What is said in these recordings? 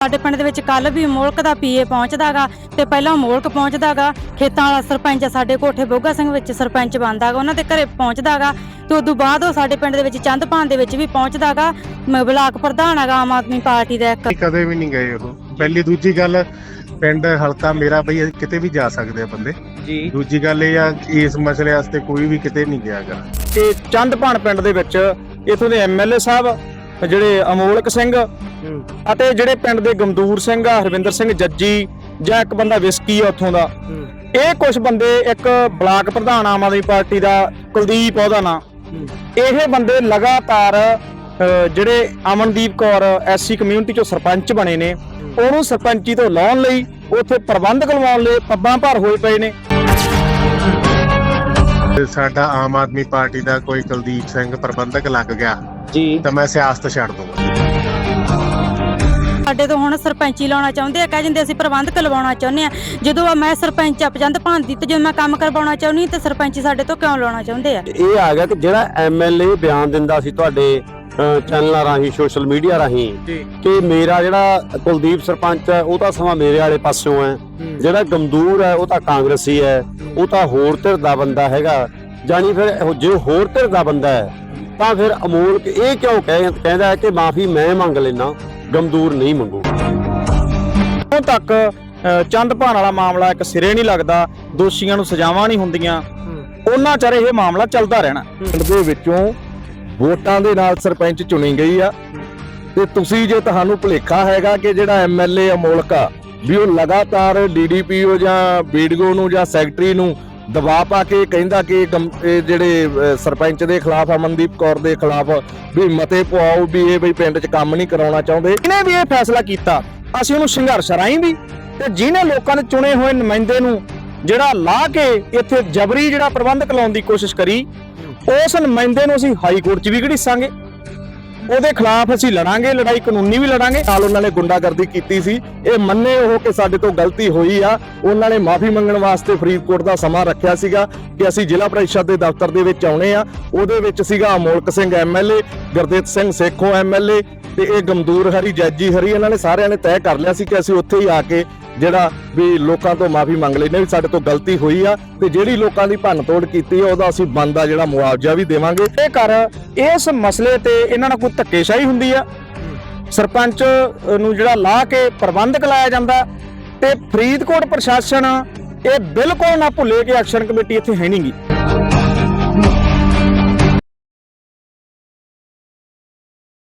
ਸਾਡੇ ਪਿੰਡ ਦੇ ਵਿੱਚ ਕੱਲ ਵੀ ਮੋਲਕ ਦਾ ਪੀਏ ਪਹੁੰਚਦਾਗਾ ਤੇ ਪਹਿਲਾਂ ਮੋਲਕ ਪਹੁੰਚਦਾਗਾ ਖੇਤਾਂ ਵਾਲਾ ਸਰਪੰਚ ਸਾਡੇ ਕੋਠੇ ਬੋਗਾ ਸਿੰਘ ਵਿੱਚ ਸਰਪੰਚ ਬਣਦਾਗਾ ਉਹਨਾਂ ਦੇ ਘਰੇ ਪਹੁੰਚਦਾਗਾ ਤੇ ਉਦੋਂ ਬਾਅਦ ਉਹ ਸਾਡੇ ਪਿੰਡ ਦੇ ਵਿੱਚ ਚੰਦਪਾਨ ਦੇ ਵਿੱਚ ਵੀ ਪਹੁੰਚਦਾਗਾ ਮ- ਬਲਾਕ ਪ੍ਰਧਾਨ ਹੈਗਾ ਆਮ ਆਦਮੀ ਪਾਰਟੀ ਦਾ ਇੱਕ। ਕਦੇ ਵੀ ਨਹੀਂ ਗਏ ਉਹ ਪਹਿਲੀ ਦੂਜੀ ਗੱਲ ਪਿੰਡ ਹਲਕਾ ਮੇਰਾ ਬਈ ਕਿਤੇ ਵੀ ਜਾ ਸਕਦੇ ਆ ਬੰਦੇ। ਜੀ। ਦੂਜੀ ਗੱਲ ਇਹ ਆ ਇਸ ਮਸਲੇ ਵਾਸਤੇ ਕੋਈ ਵੀ ਕਿਤੇ ਨਹੀਂ ਗਿਆਗਾ ਤੇ ਚੰਦਪਾਣ ਪਿੰਡ ਦੇ ਵਿੱਚ ਇਥੋਂ ਦੇ ਐਮਐਲਏ ਸਾਹਿਬ ਜਿਹੜੇ ਅਮੋਲਕ ਸਿੰਘ ਅਤੇ ਜਿਹੜੇ ਪਿੰਡ ਦੇ ਗਮਦੂਰ ਸਿੰਘ ਆ ਹਰਵਿੰਦਰ ਸਿੰਘ ਜੱਜੀ ਜਾਂ ਇੱਕ ਬੰਦਾ ਵਿਸਕੀ ਆ ਉੱਥੋਂ ਦਾ। ਇਹ ਕੁਝ ਬੰਦੇ ਇੱਕ ਬਲਾਕ ਪ੍ਰਧਾਨ ਆਮ ਆਦਮੀ ਪਾਰਟੀ ਦਾ ਕੁਲਦੀਪ ਉਹਦਾ ਨਾਂ। ਇਹ ਬੰਦੇ ਲਗਾਤਾਰ ਜਿਹੜੇ ਅਮਨਦੀਪ ਕੌਰ ਐਸਸੀ ਕਮਿਊਨਿਟੀ ਚੋਂ ਸਰਪੰਚ ਬਣੇ ਨੇ। ਉਹਨੂੰ ਸਰਪੰਚੀ ਤੋਂ ਲਾਉਣ ਲਈ ਉੱਥੇ ਪ੍ਰਬੰਧਕ ਲਵਾਉਣ ਲਈ ਪੱਬਾਂ ਭਰ ਹੋਏ ਪਏ ਨੇ। ਸਾਡਾ ਆਮ ਆਦਮੀ ਪਾਰਟੀ ਦਾ ਕੋਈ ਕੁਲਦੀਪ ਸਿੰਘ ਪ੍ਰਬੰਧਕ ਲੱਗ ਗਿਆ। ਜੀ। ਤਾਂ ਮੈਂ ਸਿਆਸਤ ਛੱਡ ਦੂੰਗਾ ਸਾਡੇ ਤੋਂ ਹੁਣ ਸਰਪੰਚੀ ਲਾਉਣਾ ਚਾਹੁੰਦੇ ਆ ਕਹਿ ਜਾਂਦੇ ਅਸੀਂ ਪ੍ਰਬੰਧਕ ਲਵਾਉਣਾ ਚਾਹੁੰਦੇ ਆ। ਜਦੋਂ ਆ ਮੈਂ ਸਰਪੰਚ ਆ ਚੰਦਪਾਨ ਦੀ ਤੇ ਜਦੋਂ ਮੈਂ ਕੰਮ ਕਰਵਾਉਣਾ ਚਾਹੁੰਦੀ ਤੇ ਸਰਪੰਚੀ ਸਾਡੇ ਤੋਂ ਕਿਉਂ ਲਾਉਣਾ ਚਾਹੁੰਦੇ ਆ? ਇਹ ਆ ਗਿਆ ਕਿ ਜਿਹੜਾ ਐਮਐਲਏ ਬਿਆਨ ਦਿੰਦਾ ਸੀ ਤੁਹਾਡੇ ਚੈਨਲਾਂ ਰਾਹੀਂ ਸੋਸ਼ਲ ਮੀਡੀਆ ਰਾਹੀਂ ਜੀ। ਕਿ ਮੇਰਾ ਜਿਹੜਾ ਕੁਲਦੀਪ ਸਰਪੰਚ ਹੈ ਉਹ ਤਾਂ ਸਮਾਂ ਮੇਰੇ ਵਾਲੇ ਪਾਸਿਓਂ ਹੈ। ਜਿਹੜਾ ਗਮਦੂਰ ਹੈ ਉਹ ਤਾਂ ਕਾਂਗਰਸੀ ਹੈ। ਉਹ ਤਾਂ ਹੋਰ ਧਿਰ ਦਾ ਬੰਦਾ ਹੈਗਾ। ਜਾਨੀ ਫਿਰ ਉਹ ਜੇ ਹੋਰ ਧਿਰ ਦਾ ਬੰਦਾ ਹੈ ਤਾਂ ਫਿਰ ਅਮੋਲਕ ਇਹ ਕਿਉਂ ਕਹਿ- ਕਹਿੰਦਾ ਕਿ ਮਾਫੀ ਮੈਂ ਮੰਗ ਲੈਣਾ ਗਮਦੂਰ ਨਹੀਂ ਮੰਗੂ। ਹੁਣ ਤੱਕ ਚੰਦ ਭਾਣ ਵਾਲਾ ਮਾਮਲਾ ਇੱਕ ਸਿਰੇ ਨਹੀਂ ਲੱਗਦਾ, ਦੋਸ਼ੀਆਂ ਨੂੰ ਸਜ਼ਾਵਾਂ ਨਹੀਂ ਹੁੰਦੀਆਂ। ਉਹਨਾਂ ਚਾਰੇ ਇਹ ਮਾਮਲਾ ਚੱਲਦਾ ਰਹਿਣਾ। ਪਿੰਡ ਦੇ ਵਿੱਚੋਂ ਵੋਟਾਂ ਦੇ ਨਾਲ ਸਰਪੰਚ ਚੁਣੀ ਗਈ ਆ। ਤੇ ਤੁਸੀਂ ਜੇ ਤੁਹਾਨੂੰ ਭੁਲੇਖਾ ਹੈਗਾ ਕਿ ਜਿਹੜਾ ਐਮਐਲਏ ਅਮੋਲਕ ਆ ਵੀ ਉਹ ਲਗਾਤਾਰ ਡੀਡੀਪੀਓ ਜਾਂ ਬੀਡੀਓ ਨੂੰ ਜਾਂ ਸੈਕਟਰੀ ਨੂੰ ਦਬਾਅ ਪਾ ਕੇ ਕਹਿੰਦਾ ਕਿ ਇਹ ਜਿਹੜੇ ਸਰਪੰਚ ਦੇ ਖਿਲਾਫ ਅਮਨਦੀਪ ਕੌਰ ਦੇ ਖਿਲਾਫ ਵੀ ਮਤੇ ਪਵਾਓ ਵੀ ਇਹ ਬਈ ਪਿੰਡ 'ਚ ਕੰਮ ਨਹੀਂ ਕਰਾਉਣਾ ਚਾਹੁੰਦੇ। ਇਹਨੇ ਵੀ ਇਹ ਫੈਸਲਾ ਕੀਤਾ। ਅਸੀਂ ਉਹਨੂੰ ਸੰਘਰਸ਼ ਰਾਹੀਂ ਵੀ ਤੇ ਜਿਹਨੇ ਲੋਕਾਂ ਨੇ ਚੁਣੇ ਹੋਏ ਨੁਮਾਇੰਦੇ ਨੂੰ ਜਿਹੜਾ ਲਾ ਕੇ ਇੱਥੇ ਜਬਰੀ ਜਿਹੜਾ ਪ੍ਰਬੰਧਕ ਲਾਉਣ ਦੀ ਕੋਸ਼ਿਸ਼ ਕਰੀ, ਉਸ ਨੁਮਾਇੰਦੇ ਨੂੰ ਅਸੀਂ ਹਾਈ ਕੋਰਟ 'ਚ ਵੀ ਘੜੀਸਾਂਗੇ। ਉਹਦੇ ਖਿਲਾਫ ਅਸੀਂ ਲੜਾਂਗੇ, ਲੜਾਈ ਕਾਨੂੰਨੀ ਵੀ ਲੜਾਂਗੇ। ਨਾਲ ਉਹਨਾਂ ਨੇ ਗੁੰਡਾਗਰਦੀ ਕੀਤੀ ਸੀ। ਇਹ ਮੰਨੇ ਉਹ ਕਿ ਸਾਡੇ ਤੋਂ ਗਲਤੀ ਹੋਈ ਆ। ਉਹਨਾਂ ਨੇ ਮਾਫੀ ਮੰਗਣ ਵਾਸਤੇ ਫਰੀਦਕੋਟ ਦਾ ਸਮਾਂ ਰੱਖਿਆ ਸੀਗਾ ਕਿ ਅਸੀਂ ਜ਼ਿਲ੍ਹਾ ਪ੍ਰੀਸ਼ਦ ਦੇ ਦਫ਼ਤਰ ਦੇ ਵਿੱਚ ਆਉਣੇ ਆ। ਉਹਦੇ ਵਿੱਚ ਸੀਗਾ ਅਮੋਲਕ ਸਿੰਘ ਐਮਐਲਏ ਗੁਰਦੇਵ ਸਿੰਘ ਸੇਖੋਂ ਐਮਐਲਏ ਤੇ ਇਹ ਗਮਦੂਰ ਹਰੀ, ਜੈਜੀ ਹਰੀ, ਇਹਨਾਂ ਨੇ ਸਾਰਿਆਂ ਨੇ ਤੈਅ ਕਰ ਲਿਆ ਸੀ ਕਿ ਅਸੀਂ ਉੱਥੇ ਹੀ ਆ ਕੇ ਜਿਹੜਾ ਵੀ ਲੋਕਾਂ ਤੋਂ ਮਾਫੀ ਮੰਗ ਲੈਨੇ ਵੀ ਸਾਡੇ ਤੋਂ ਗਲਤੀ ਹੋਈ ਆ ਤੇ ਜਿਹੜੀ ਲੋਕਾਂ ਦੀ ਭੰਨ ਤੋੜ ਕੀਤੀ ਆ, ਉਹਦਾ ਅਸੀਂ ਬਣਦਾ ਜਿਹੜਾ ਮੁਆਵਜ਼ਾ ਵੀ ਦੇਵਾਂਗੇ। ਇਹ ਕਰ ਇਸ ਮਸਲੇ ਤੇ ਇਹਨਾਂ ਨਾਲ ਕੋਈ ਧੱਕੇਸ਼ਾਹੀ ਹੁੰਦੀ ਆ? ਸਰਪੰਚ ਨੂੰ ਜਿਹੜਾ ਲਾ ਕੇ ਪ੍ਰਬੰਧਕ ਲਾਇਆ ਜਾਂਦਾ ਤੇ ਫਰੀਦਕੋਟ ਪ੍ਰਸ਼ਾਸਨ ਇਹ ਬਿਲਕੁਲ ਨਾ ਭੁੱਲੇ ਕਿ ਐਕਸ਼ਨ ਕਮੇਟੀ ਇੱਥੇ ਹੈ ਨਹੀਂਗੀ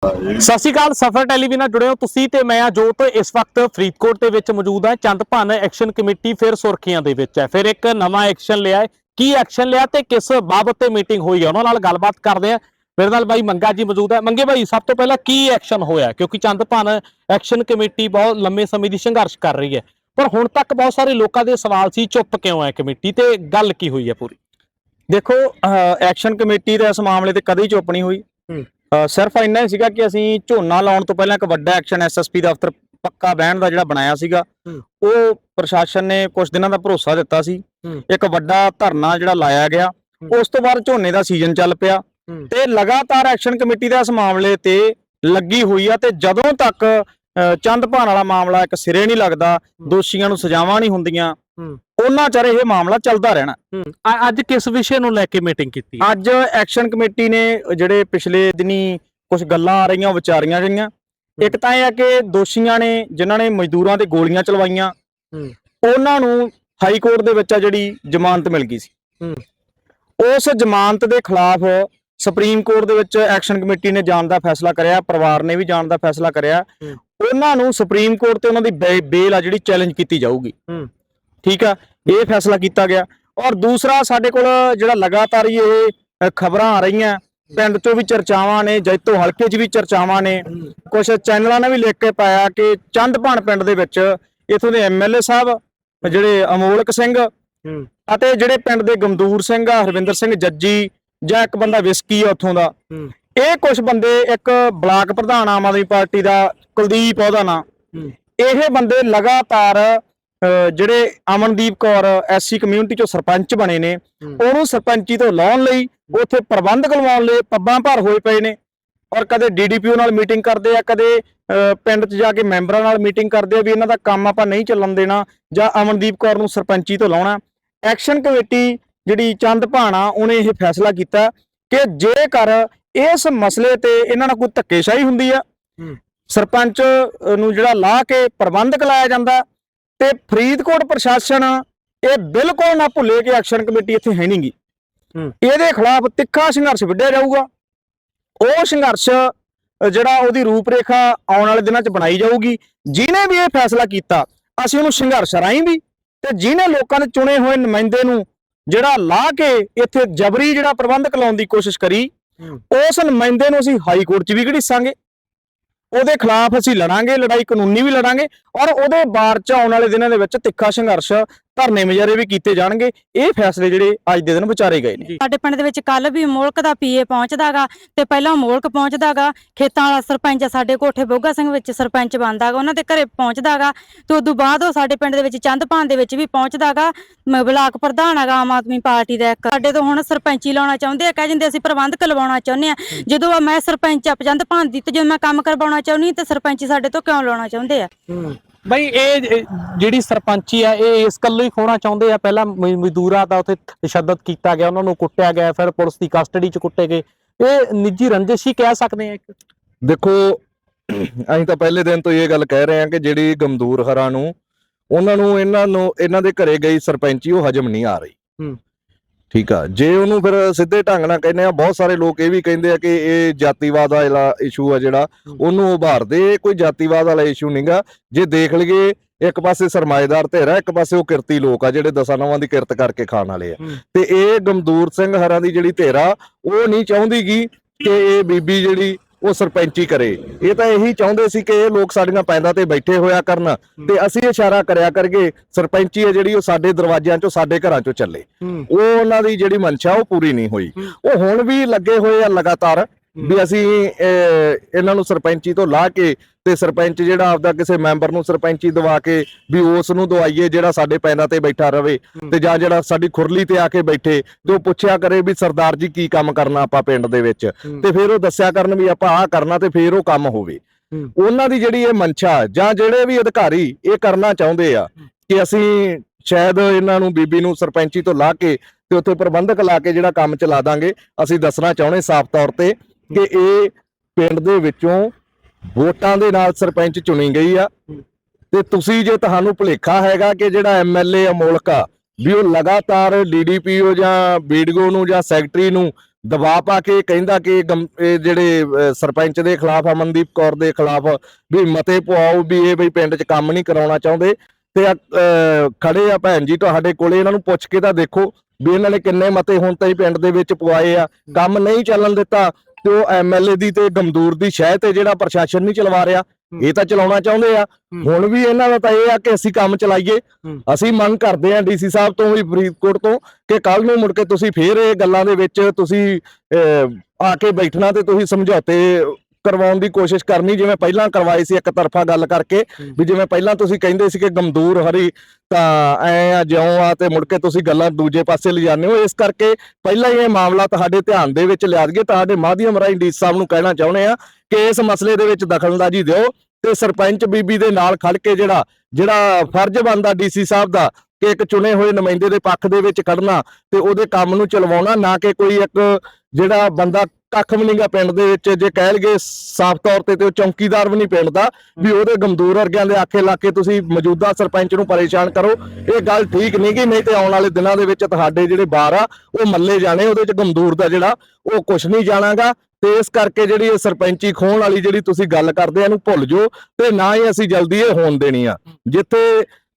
ਸਤਿ ਸ਼੍ਰੀ ਅਕਾਲ ਸਫਰ ਟੈਲੀਵਿਜ਼ਨ ਨਾਲ ਜੁੜੇ ਹੋ ਤੁਸੀਂ ਤੇ ਮੈਂ ਆ ਜੋਤ। ਇਸ ਵਕਤ ਫਰੀਦਕੋਟ ਦੇ ਵਿੱਚ ਮੌਜੂਦ ਹਾਂ। ਚੰਦਪਾਨ ਐਕਸ਼ਨ ਕਮੇਟੀ ਫਿਰ ਸੁਰਖੀਆਂ ਦੇ ਵਿੱਚ ਹੈ। ਫਿਰ ਇੱਕ ਨਵਾਂ ਐਕਸ਼ਨ ਲਿਆ ਹੈ। ਕੀ ਐਕਸ਼ਨ ਲਿਆ ਤੇ ਕਿਸ ਬਾਬਤ ਤੇ ਮੀਟਿੰਗ ਹੋਈ ਹੈ? ਉਹਨਾਂ ਨਾਲ ਗੱਲਬਾਤ ਕਰਦੇ ਆ ਮੇਰੇ ਨਾਲ ਬਾਈ ਮੰਗਾ ਜੀ ਮੌਜੂਦ ਹੈ। ਮੰਗੇ ਬਾਈ ਸਭ ਤੋਂ ਪਹਿਲਾਂ ਕੀ ਐਕਸ਼ਨ ਹੋਇਆ? ਕਿਉਂਕਿ ਚੰਦਪਾਨ ਐਕਸ਼ਨ ਕਮੇਟੀ ਬਹੁਤ ਲੰਮੇ ਸਮੇਂ ਦੀ ਸੰਘਰਸ਼ ਕਰ ਰਹੀ ਹੈ। ਪਰ ਹੁਣ ਤੱਕ ਬਹੁਤ ਸਾਰੇ ਲੋਕਾਂ ਦੇ ਸਵਾਲ ਸੀ ਚੁੱਪ ਕਿਉਂ ਹੈ ਕਮੇਟੀ ਤੇ ਗੱਲ ਕੀ ਹੋਈ ਹੈ ਪੂਰੀ? ਦੇਖੋ ਐਕਸ਼ਨ ਕਮੇਟੀ ਦਾ ਇਸ ਮਾਮਲੇ ਤੇ ਕਦੇ ਚੁੱਪ ਨਹੀਂ ਹੋਈ। ਸਿਰਫ ਇੰਨਾ ਹੀ ਸੀਗਾ ਕਿ ਅਸੀਂ ਝੋਨਾ ਲਾਉਣ ਤੋਂ ਪਹਿਲਾਂ ਇੱਕ ਵੱਡਾ ਐਕਸ਼ਨ ਐਸਐਸਪੀ ਦਫ਼ਤਰ ਪੱਕਾ ਬਹਿਣ ਦਾ ਜਿਹੜਾ ਬਣਾਇਆ ਸੀਗਾ ਉਹ ਪ੍ਰਸ਼ਾਸਨ ਨੇ ਕੁਝ ਦਿਨਾਂ ਦਾ ਭਰੋਸਾ ਦਿੱਤਾ ਸੀ। ਇੱਕ ਵੱਡਾ ਧਰਨਾ ਜਿਹੜਾ ਲਾਇਆ ਗਿਆ ਉਸ ਤੋਂ ਬਾਅਦ ਝੋਨੇ ਦਾ ਸੀਜ਼ਨ ਚੱਲ ਪਿਆ ਤੇ ਲਗਾਤਾਰ ਐਕਸ਼ਨ ਕਮੇਟੀ ਦਾ ਇਸ ਮਾਮਲੇ ਤੇ ਲੱਗੀ ਹੋਈ ਆ ਤੇ ਜਦੋਂ ਤੱਕ ਅ, ਚੰਦਪਾਨ ਵਾਲਾ ਮਾਮਲਾ ਇੱਕ ਸਿਰੇ ਨਹੀਂ ਲੱਗਦਾ ਦੋਸ਼ੀਆਂ ਨੂੰ ਸਜ਼ਾਵਾਂ ਨਹੀਂ ਹੁੰਦੀਆਂ ਉਹਨਾਂ ਚਿਰ ਇਹ ਮਾਮਲਾ ਚੱਲਦਾ ਰਹਿਣਾ। ਅੱਜ ਕਿਸ ਵਿਸ਼ੇ ਨੂੰ ਲੈ ਕੇ ਮੀਟਿੰਗ ਕੀਤੀ? ਅੱਜ ਐਕਸ਼ਨ ਕਮੇਟੀ ਨੇ ਜਿਹੜੇ ਪਿਛਲੇ ਦਿਨੀ ਕੁਝ ਗੱਲਾਂ ਆ ਰਹੀਆਂ ਵਿਚਾਰੀਆਂ ਗਈਆਂ ਇੱਕ ਤਾਂ ਇਹ ਹੈ ਕਿ ਦੋਸ਼ੀਆਂ ਨੇ ਜਿਨ੍ਹਾਂ ਨੇ ਮਜ਼ਦੂਰਾਂ ਤੇ ਗੋਲੀਆਂ ਚਲਵਾਈਆਂ ਉਹਨਾਂ ਨੂੰ ਹਾਈ ਕੋਰਟ ਦੇ ਵਿੱਚ ਆ ਜਿਹੜੀ ਜ਼ਮਾਨਤ ਮਿਲ ਗਈ ਸੀ। ਉਸ ਜ਼ਮਾਨਤ ਦੇ ਖਿਲਾਫ ਸੁਪਰੀਮ ਕੋਰਟ ਦੇ ਵਿੱਚ ਐਕਸ਼ਨ ਕਮੇਟੀ ਨੇ ਜਾਣ ਦਾ ਫੈਸਲਾ ਕਰਿਆ ਪਰਿਵਾਰ ਨੇ ਵੀ ਜਾਣ ਦਾ ਫੈਸਲਾ ਕਰਿਆ। ਉਹਨਾਂ ਨੂੰ ਸੁਪਰੀਮ ਕੋਰਟ ਤੇ ਉਹਨਾਂ ਦੀ ਬੇਲ ਆ ਜਿਹੜੀ ਚੈਲੰਜ ਕੀਤੀ ਜਾਊਗੀ। ਠੀਕ ਆ ਇਹ ਫੈਸਲਾ ਕੀਤਾ ਗਿਆ। ਔਰ ਦੂਸਰਾ ਸਾਡੇ ਕੋਲ ਜਿਹੜਾ ਲਗਾਤਾਰ ਹੀ ਇਹ ਖਬਰਾਂ ਆ ਰਹੀਆਂ ਪਿੰਡ ਚੋਂ ਵੀ ਚਰਚਾਵਾਂ ਨੇ ਜੈਤੋ ਹਲਕੇ 'ਚ ਵੀ ਚਰਚਾਵਾਂ ਨੇ। ਕੁਝ ਚੈਨਲਾਂ ਨੇ ਵੀ ਲਿਖ ਕੇ ਪਾਇਆ ਕਿ ਚੰਦਪਾਣ ਪਿੰਡ ਦੇ ਵਿੱਚ ਇਥੋਂ ਦੇ ਐਮਐਲਏ ਸਾਹਿਬ ਜਿਹੜੇ ਅਮੋਲਕ ਸਿੰਘ ਅਤੇ ਜਿਹੜੇ ਪਿੰਡ ਦੇ ਗਮਦੂਰ ਸਿੰਘ ਆ ਹਰਵਿੰਦਰ ਸਿੰਘ ਜੱਜੀ ਜਾਂ ਇੱਕ ਬੰਦਾ ਵਿਸਕੀ ਆ ਉੱਥੋਂ ਦਾ। ਇਹ ਕੁਝ ਬੰਦੇ ਇੱਕ ਬਲਾਕ ਪ੍ਰਧਾਨ ਆਮ ਆਦਮੀ ਪਾਰਟੀ ਦਾ ਕੁਲਦੀਪ ਉਹਦਾ ਨਾਂ। ਇਹ ਬੰਦੇ ਲਗਾਤਾਰ ਜਿਹੜੇ ਅਮਨਦੀਪ ਕੌਰ ਐਸਸੀ ਕਮਿਊਨਿਟੀ ਚੋਂ ਸਰਪੰਚ ਬਣੇ ਨੇ ਉਹਨੂੰ ਸਰਪੰਚੀ ਤੋਂ ਲਾਉਣ ਲਈ ਉੱਥੇ ਪ੍ਰਬੰਧਕ ਲਵਾਉਣ ਲਈ ਪੱਬਾਂ ਭਰ ਹੋਏ ਪਏ ਨੇ ਔਰ ਕਦੇ ਡੀਡੀਪੀਓ ਨਾਲ ਮੀਟਿੰਗ ਕਰਦੇ ਆ ਕਦੇ ਪਿੰਡ 'ਚ ਜਾ ਕੇ ਮੈਂਬਰਾਂ ਨਾਲ ਮੀਟਿੰਗ ਕਰਦੇ ਆ ਵੀ ਇਹਨਾਂ ਦਾ ਕੰਮ ਆਪਾਂ ਨਹੀਂ ਚੱਲਣ ਦੇਣਾ ਜਾਂ ਅਮਨਦੀਪ ਕੌਰ ਨੂੰ ਸਰਪੰਚੀ ਤੋਂ ਲਾਉਣਾ ਐਕਸ਼ਨ ਕਮੇਟੀ ਜਿਹੜੀ ਚੰਦ ਭਾਣਾ ਉਹਨੇ ਇਹ ਫੈਸਲਾ ਕੀਤਾ ਕਿ ਜੇਕਰ ਇਸ ਮਸਲੇ ਤੇ ਇਹਨਾਂ ਨਾਲ ਕੋਈ ਧੱਕੇਸ਼ਾਹੀ ਹੁੰਦੀ ਆ। ਸਰਪੰਚ ਨੂੰ ਜਿਹੜਾ ਲਾ ਕੇ ਪ੍ਰਬੰਧਕ ਲਾਇਆ ਜਾਂਦਾ ਤੇ ਫਰੀਦਕੋਟ ਪ੍ਰਸ਼ਾਸਨ ਇਹ ਬਿਲਕੁਲ ਨਾ ਭੁੱਲੇ ਕਿ ਐਕਸ਼ਨ ਕਮੇਟੀ ਇੱਥੇ ਹੈ ਨਹੀਂਗੀ। ਇਹਦੇ ਖਿਲਾਫ ਤਿੱਖਾ ਸੰਘਰਸ਼ ਵਿੱਢਿਆ ਜਾਊਗਾ ਉਹ ਸੰਘਰਸ਼ ਜਿਹੜਾ ਉਹਦੀ ਰੂਪਰੇਖਾ ਆਉਣ ਵਾਲੇ ਦਿਨਾਂ 'ਚ ਬਣਾਈ ਜਾਊਗੀ ਜਿਹਨੇ ਵੀ ਇਹ ਫੈਸਲਾ ਕੀਤਾ ਅਸੀਂ ਉਹਨੂੰ ਸੰਘਰਸ਼ ਰਾਹੀਂ ਵੀ ਤੇ ਜਿਹਨੇ ਲੋਕਾਂ ਦੇ ਚੁਣੇ ਹੋਏ ਨੁਮਾਇੰਦੇ ਨੂੰ ਜਿਹੜਾ ਲਾ ਕੇ ਇੱਥੇ ਜਬਰੀ ਜਿਹੜਾ ਪ੍ਰਬੰਧਕ ਲਾਉਣ ਦੀ ਕੋਸ਼ਿਸ਼ ਕਰੀ। ਉਸ ਨੁਮਾਇੰਦੇ ਨੂੰ ਅਸੀਂ ਹਾਈ ਕੋਰਟ 'ਚ ਵੀ ਘੜੀਸਾਂਗੇ ਉਹਦੇ ਖਿਲਾਫ ਅਸੀਂ ਲੜਾਂਗੇ, ਲੜਾਈ ਕਾਨੂੰਨੀ ਵੀ ਲੜਾਂਗੇ ਔਰ ਉਹਦੇ ਬਾਰ 'ਚ ਆਉਣ ਵਾਲੇ ਦਿਨਾਂ ਦੇ ਵਿੱਚ ਤਿੱਖਾ ਸੰਘਰਸ਼ ਧਰਨੇ ਮੁਜ਼ਾਹਰੇ ਵੀ ਕੀਤੇ ਜਾਣਗੇ। ਇਹ ਫੈਸਲੇ ਜਿਹੜੇ ਅੱਜ ਦੇ ਦਿਨ ਵਿਚਾਰੇ ਗਏ ਨੇ। ਸਾਡੇ ਪਿੰਡ ਦੇ ਵਿੱਚ ਕੱਲ ਵੀ ਮੁਲਕ ਦਾ ਪੀਏ ਪਹੁੰਚਦਾਗਾ ਤੇ ਪਹਿਲਾਂ ਮੁਲਕ ਪਹੁੰਚਦਾਗਾ ਖੇਤਾਂ ਵਾਲਾ ਸਰਪੰਚ ਸਾਡੇ ਕੋਠੇ ਬੋਗਾ ਸਿੰਘ ਵਿੱਚ ਸਰਪੰਚ ਬਣਦਾਗਾ ਉਹਨਾਂ ਦੇ ਘਰੇ ਪਹੁੰਚਦਾਗਾ ਤੇ ਉਦੋਂ ਬਾਅਦ ਉਹ ਸਾਡੇ ਪਿੰਡ ਦੇ ਵਿੱਚ ਚੰਦਪਾਨ ਦੇ ਵਿੱਚ ਵੀ ਪਹੁੰਚਦਾਗਾ ਬਲਾਕ ਪ੍ਰਧਾਨ ਹੈਗਾ ਆਮ ਆਦਮੀ ਪਾਰਟੀ ਦਾ ਇੱਕ। ਸਾਡੇ ਤੋਂ ਹੁਣ ਸਰਪੰਚੀ ਲਾਉਣਾ ਚਾਹੁੰਦੇ ਆ ਕਹਿ ਜਾਂਦੇ ਅਸੀਂ ਪ੍ਰਬੰਧਕ ਲਵਾਉਣਾ ਚਾਹੁੰਦੇ ਆ। ਜਦੋਂ ਮੈਂ ਸਰਪੰਚ ਆ ਚੰਦਪਾਨ ਦੀ ਤੇ ਜਦੋਂ ਮੈਂ ਕੰਮ ਕਰਵਾਉਣਾ ਚਾਹੁੰਦੀ ਤੇ ਸਰਪੰਚੀ ਸਾਡੇ ਤੋਂ ਕਿਉਂ ਲਾਉਣਾ ਚਾਹੁੰਦੇ ਆ? ਬਈ ਇਹ ਜਿਹੜੀ ਸਰਪੰਚੀ ਆ ਇਹ ਇਸ ਕੱਲੋ ਹੀ ਖੋਣਾ ਚਾਹੁੰਦੇ ਆ। ਪਹਿਲਾਂ ਮਜ਼ਦੂਰਾਂ ਦਾ ਉੱਥੇ ਤਸ਼ੱਦਦ ਕੀਤਾ ਗਿਆ ਉਹਨਾਂ ਨੂੰ ਕੁੱਟਿਆ ਗਿਆ ਫਿਰ ਪੁਲਿਸ ਦੀ ਕਸਟਡੀ 'ਚ ਕੁੱਟੇ ਗਏ। ਇਹ ਨਿੱਜੀ ਰੰਜਿਸ਼ ਹੀ ਕਹਿ ਸਕਦੇ ਆ ਇੱਕ। ਦੇਖੋ ਅਸੀਂ ਤਾਂ ਪਹਿਲੇ ਦਿਨ ਤੋਂ ਇਹ ਗੱਲ ਕਹਿ ਰਹੇ ਹਾਂ ਕਿ ਜਿਹੜੀ ਗਮਦੂਰ ਹਰਾਂ ਨੂੰ ਉਹਨਾਂ ਨੂੰ ਇਹਨਾਂ ਨੂੰ ਇਹਨਾਂ ਦੇ ਘਰੇ ਗਈ ਸਰਪੰਚੀ ਉਹ ਹਜਮ ਨਹੀਂ ਆ ਰਹੀ। ਹੂੰ। ਠੀਕ ਆ। ਜੇ ਉਹਨੂੰ ਫਿਰ ਸਿੱਧੇ ਢੰਗ ਨਾਲ ਕਹਿੰਦੇ ਆ ਬਹੁਤ ਸਾਰੇ ਲੋਕ ਇਹ ਵੀ ਕਹਿੰਦੇ ਆ ਕਿ ਇਹ ਜਾਤੀਵਾਦ ਵਾਲਾ ਇਸ਼ੂ ਆ ਜਿਹੜਾ ਉਹਨੂੰ ਉਭਾਰਦੇ ਇਹ ਕੋਈ ਜਾਤੀਵਾਦ ਵਾਲਾ ਇਸ਼ੂ ਨਹੀਂਗਾ ਜੇ ਦੇਖ ਲਈਏ ਇੱਕ ਪਾਸੇ ਸਰਮਾਏਦਾਰ ਧਿਰ ਇੱਕ ਪਾਸੇ ਉਹ ਕਿਰਤੀ ਲੋਕ ਆ ਜਿਹੜੇ ਦਸਾਂ ਨਵਾਂ ਦੀ ਕਿਰਤ ਕਰਕੇ ਖਾਣ ਵਾਲੇ ਆ। ਤੇ ਇਹ ਗਮਦੂਰ ਸਿੰਘ ਹਰਾਂ ਦੀ ਜਿਹੜੀ ਧਿਰ ਉਹ ਨਹੀਂ ਚਾਹੁੰਦੀਗੀ ਕਿ ਇਹ ਬੀਬੀ ਜਿਹੜੀ ਉਹ ਸਰਪੰਚੀ ਕਰੇ। ਇਹ ਤਾਂ ਇਹੀ ਚਾਹੁੰਦੇ ਸੀ ਕਿ ਇਹ ਲੋਕ ਸਾਡੀਆਂ ਪੈਂਦਾ ਤੇ ਬੈਠੇ ਹੋਇਆ ਕਰਨ ਤੇ ਅਸੀਂ ਇਸ਼ਾਰਾ ਕਰਿਆ ਕਰਗੇ ਸਰਪੰਚੀ ਹੈ ਜਿਹੜੀ ਉਹ ਸਾਡੇ ਦਰਵਾਜ਼ਿਆਂ ਚੋਂ ਸਾਡੇ ਘਰਾਂ ਚੋਂ ਚੱਲੇ। ਉਹ ਉਹਨਾਂ ਦੀ ਜਿਹੜੀ ਮਨਸ਼ਾ ਉਹ ਪੂਰੀ ਨਹੀਂ ਹੋਈ। ਉਹ ਹੁਣ ਵੀ ਲੱਗੇ ਹੋਏ ਆ ਲਗਾਤਾਰ। ਵੀ ਅਸੀਂ ਇਹਨਾਂ ਨੂੰ ਸਰਪੰਚੀ ਤੋਂ ਲਾ ਕੇ ਤੇ ਸਰਪੰਚ ਜਿਹੜਾ ਆਪਦਾ ਕਿਸੇ ਮੈਂਬਰ ਨੂੰ ਸਰਪੰਚੀ ਦਵਾ ਕੇ ਵੀ ਉਸ ਨੂੰ ਦਵਾਈਏ ਜਿਹੜਾ ਸਾਡੇ ਪੈਂਦਾ ਤੇ ਬੈਠਾ ਰਵੇ ਤੇ ਜਾਂ ਜਿਹੜਾ ਸਾਡੀ ਖੁਰਲੀ ਤੇ ਆ ਕੇ ਬੈਠੇ ਤੇ ਉਹ ਪੁੱਛਿਆ ਕਰੇ ਵੀ ਸਰਦਾਰ ਜੀ ਕੀ ਕੰਮ ਕਰਨਾ ਆਪਾਂ ਪਿੰਡ ਦੇ ਵਿੱਚ ਤੇ ਫਿਰ ਉਹ ਦੱਸਿਆ ਕਰਨ ਵੀ ਆਪਾਂ ਆਹ ਕਰਨਾ ਤੇ ਫਿਰ ਉਹ ਕੰਮ ਹੋਵੇ। ਉਹਨਾਂ ਦੀ ਜਿਹੜੀ ਇਹ ਮਨਸ਼ਾ ਜਾਂ ਜਿਹੜੇ ਵੀ ਅਧਿਕਾਰੀ ਇਹ ਕਰਨਾ ਚਾਹੁੰਦੇ ਆ ਕਿ ਅਸੀਂ ਸ਼ਾਇਦ ਇਹਨਾਂ ਨੂੰ ਬੀਬੀ ਨੂੰ ਸਰਪੰਚੀ ਤੋਂ ਲਾ ਕੇ ਤੇ ਉੱਥੇ ਪ੍ਰਬੰਧਕ ਲਾ ਕੇ ਜਿਹੜਾ ਕੰਮ ਚਲਾ ਦਾਂਗੇ ਅਸੀਂ ਦੱਸਣਾ ਚਾਹੁੰਦੇ ਸਾਫ਼ ਤੌਰ ਤੇ ਕਿ ਇਹ ਪਿੰਡ ਦੇ ਵਿੱਚੋਂ ਵੋਟਾਂ ਦੇ ਨਾਲ ਸਰਪੰਚ ਚੁਣੀ ਗਈ ਆ। ਤੇ ਤੁਸੀਂ ਜੇ ਤੁਹਾਨੂੰ ਭੁਲੇਖਾ ਹੈਗਾ ਕਿ ਜਿਹੜਾ ਐਮਐਲਏ ਅਮੋਲਕ ਆ ਵੀ ਉਹ ਲਗਾਤਾਰ ਡੀਡੀਪੀਓ ਜਾਂ ਬੀਡੀਓ ਨੂੰ ਜਾਂ ਸੈਕਟਰੀ ਨੂੰ ਦਬਾਅ ਪਾ ਕੇ ਕਹਿੰਦਾ ਕਿ ਜਿਹੜੇ ਸਰਪੰਚ ਦੇ ਖਿਲਾਫ ਅਮਨਦੀਪ ਕੌਰ ਦੇ ਖਿਲਾਫ ਵੀ ਮਤੇ ਪਵਾਓ ਵੀ ਇਹ ਬਈ ਪਿੰਡ 'ਚ ਕੰਮ ਨਹੀਂ ਕਰਾਉਣਾ ਚਾਹੁੰਦੇ। ਤੇ ਅਹ, ਖੜੇ ਆ ਭੈਣ ਜੀ ਤੁਹਾਡੇ ਕੋਲੇ ਇਹਨਾਂ ਨੂੰ ਪੁੱਛ ਕੇ ਤਾਂ ਦੇਖੋ ਵੀ ਇਹਨਾਂ ਨੇ ਕਿੰਨੇ ਮਤੇ ਹੁਣ ਤਾਈਂ ਪਿੰਡ ਦੇ ਵਿੱਚ ਪਵਾਏ ਆ। ਕੰਮ ਨਹੀਂ ਚੱਲਣ ਦਿੱਤਾ। ਤੇ ਉਹ ਐਮਐਲਏ ਦੀ ਤੇ ਗਮਦੂਰ ਦੀ ਸ਼ਹਿ ਤੇ ਜਿਹੜਾ ਪ੍ਰਸ਼ਾਸਨ ਨਹੀਂ ਚਲਵਾ ਰਿਹਾ ਇਹ ਤਾਂ ਚਲਾਉਣਾ ਚਾਹੁੰਦੇ ਆ। ਹੁਣ ਵੀ ਇਹਨਾਂ ਦਾ ਤਾਂ ਇਹ ਆ ਕਿ ਅਸੀਂ ਕੰਮ ਚਲਾਈਏ। ਅਸੀਂ ਮੰਗ ਕਰਦੇ ਆ ਡੀਸੀ ਸਾਹਿਬ ਤੋਂ ਵੀ ਫਰੀਦਕੋਟ ਤੋਂ ਕਿ ਕੱਲ ਨੂੰ ਮੁੜ ਕੇ ਤੁਸੀਂ ਫੇਰ ਇਹ ਗੱਲਾਂ ਦੇ ਵਿੱਚ ਤੁਸੀਂ ਆ ਕੇ ਬੈਠਣਾ ਤੇ ਤੁਸੀਂ ਸਮਝੌਤੇ ਕਰਵਾਉਣ ਦੀ ਕੋਸ਼ਿਸ਼ ਕਰਨੀ ਜਿਵੇਂ ਪਹਿਲਾਂ ਕਰਵਾਈ ਸੀ ਇੱਕ ਤਰਫਾ ਗੱਲ ਕਰਕੇ ਵੀ ਜਿਵੇਂ ਪਹਿਲਾਂ ਤੁਸੀਂ ਕਹਿੰਦੇ ਸੀ ਕਿ ਗਮਦੂਰ ਹਰੀ ਤਾਂ ਐ ਆ ਜਿਉਂ ਆ ਤੇ ਮੁੜ ਕੇ ਤੁਸੀਂ ਗੱਲਾਂ ਦੂਜੇ ਪਾਸੇ ਲਿਜਾਣੇ ਹੋ। ਇਸ ਕਰਕੇ ਪਹਿਲਾਂ ਹੀ ਇਹ ਮਾਮਲਾ ਤੁਹਾਡੇ ਧਿਆਨ ਦੇ ਵਿੱਚ ਲਿਆ ਦਈਏ। ਤੁਹਾਡੇ ਮਾਧਿਅਮ ਰਾਹੀਂ ਡੀ ਸਾਹਿਬ ਨੂੰ ਕਹਿਣਾ ਚਾਹੁੰਦੇ ਆ ਕਿ ਇਸ ਮਸਲੇ ਦੇ ਵਿੱਚ ਦਖਲਅੰਦਾਜ਼ੀ ਦਿਓ। ਤੇ ਸਰਪੰਚ ਬੀਬੀ ਦੇ ਨਾਲ ਖੜ ਕੇ ਜਿਹੜਾ ਜਿਹੜਾ ਫਰਜ਼ ਬਣਦਾ ਡੀਸੀ ਸਾਹਿਬ ਦਾ ਕਿ ਇੱਕ ਚੁਣੇ ਹੋਏ ਨੁਮਾਇੰਦੇ ਦੇ ਪੱਖ ਦੇ ਵਿੱਚ ਖੜਨਾ ਤੇ ਉਹਦੇ ਕੰਮ ਨੂੰ ਚਲਵਾਉਣਾ, ਨਾ ਕਿ ਕੋਈ ਇੱਕ ਜਿਹੜਾ ਬੰਦਾ ਕੱਖ ਵੀ ਨਹੀਂਗਾ ਪਿੰਡ ਦੇ ਵਿੱਚ, ਜੇ ਕਹਿ ਲਈਏ ਸਾਫ਼ ਤੌਰ ਤੇ ਤੇ ਉਹ ਚੌਕੀਦਾਰ ਵੀ ਨਹੀਂ ਪਿੰਡ ਦਾ, ਵੀ ਉਹਦੇ ਗਮਦੂਰ ਵਰਗਿਆਂ ਦੇ ਆਖੇ ਲਾ ਕੇ ਤੁਸੀਂ ਮੌਜੂਦਾ ਸਰਪੰਚ ਨੂੰ ਪਰੇਸ਼ਾਨ ਕਰੋ। ਇਹ ਗੱਲ ਠੀਕ ਨਹੀਂ ਗੀ, ਨਹੀਂ ਤੇ ਆਉਣ ਵਾਲੇ ਦਿਨਾਂ ਦੇ ਵਿੱਚ ਤੁਹਾਡੇ ਜਿਹੜੇ ਬਾਰ ਆ, ਉਹ ਮੱਲੇ ਜਾਣੇ, ਉਹਦੇ ਚ ਗਮਦੂਰ ਦਾ ਜਿਹੜਾ, ਉਹ ਕੁਝ ਨਹੀਂ ਜਾਣਾਗਾ। ਤੇ ਇਸ ਕਰਕੇ ਜਿਹੜੀ ਇਹ ਸਰਪੰਚੀ ਖੋਣ ਵਾਲੀ ਜਿਹੜੀ ਤੁਸੀਂ ਗੱਲ ਕਰਦੇ ਆ ਇਹਨੂੰ ਭੁੱਲ ਜਾਓ ਤੇ ਨਾ ਹੀ ਅਸੀਂ ਜਲਦੀ ਇਹ ਹੋਣ ਦੇਣੀ ਆ। ਜਿੱਥੇ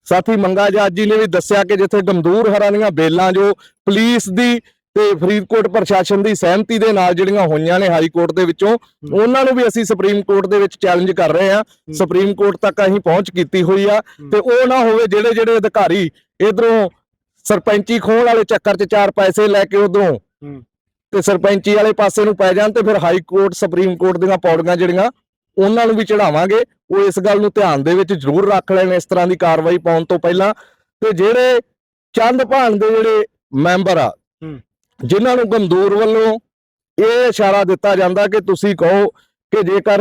ਸਾਥੀ ਮੰਗਾ ਜੱਜ ਜੀ ਨੇ ਵੀ ਦੱਸਿਆ ਕਿ ਜਿੱਥੇ ਗਮਦੂਰ ਹਰਾਂ ਦੀਆਂ ਬੇਲਾਂ ਜੋ ਪੁਲਿਸ ਦੀ ਤੇ ਫਰੀਦਕੋਟ ਪ੍ਰਸ਼ਾਸਨ ਦੀ ਸਹਿਮਤੀ ਦੇ ਨਾਲ ਜਿਹੜੀਆਂ ਹੋਈਆਂ ਨੇ ਹਾਈ ਕੋਰਟ ਦੇ ਵਿੱਚੋਂ ਉਹਨਾਂ ਨੂੰ ਵੀ ਅਸੀਂ ਸੁਪਰੀਮ ਕੋਰਟ ਦੇ ਵਿੱਚ ਚੈਲੰਜ ਕਰ ਰਹੇ ਆ। ਸੁਪਰੀਮ ਕੋਰਟ ਤੱਕ ਅਸੀਂ ਪਹੁੰਚ ਕੀਤੀ ਹੋਈ ਆ ਤੇ ਉਹ ਨਾ ਹੋਵੇ ਜਿਹੜੇ ਜਿਹੜੇ ਅਧਿਕਾਰੀ ਇਧਰੋਂ ਸਰਪੰਚੀ ਖੋਣ ਵਾਲੇ ਚੱਕਰ 'ਚ ਚਾਰ ਪੈਸੇ ਲੈ ਕੇ ਉਧਰੋਂ ਤੇ ਸਰਪੰਚੀ ਵਾਲੇ ਪਾਸੇ ਨੂੰ ਪੈ ਜਾਣ ਤੇ ਫਿਰ ਹਾਈ ਕੋਰਟ ਸੁਪਰੀਮ ਕੋਰਟ ਦੀਆਂ ਪੌੜੀਆਂ ਜਿਹੜੀਆਂ ਉਹਨਾਂ ਨੂੰ ਵੀ ਚੜਾਵਾਂਗੇ ਉਹ ਇਸ ਗੱਲ ਨੂੰ ਧਿਆਨ ਦੇ ਵਿੱਚ ਜ਼ਰੂਰ ਰੱਖ ਲੈਣ ਇਸ ਤਰ੍ਹਾਂ ਦੀ ਕਾਰਵਾਈ ਪਾਉਣ ਤੋਂ ਪਹਿਲਾਂ। ਤੇ ਜਿਹੜੇ ਚੰਦ ਭਾਣ ਦੇ ਜਿਹੜੇ ਮੈਂਬਰ ਆ। ਜਿਨ੍ਹਾਂ ਨੂੰ ਗੰਦੂਰ ਵੱਲੋਂ ਇਹ ਇਸ਼ਾਰਾ ਦਿੱਤਾ ਜਾਂਦਾ ਕਿ ਤੁਸੀਂ ਕਹੋ ਕਿ ਜੇਕਰ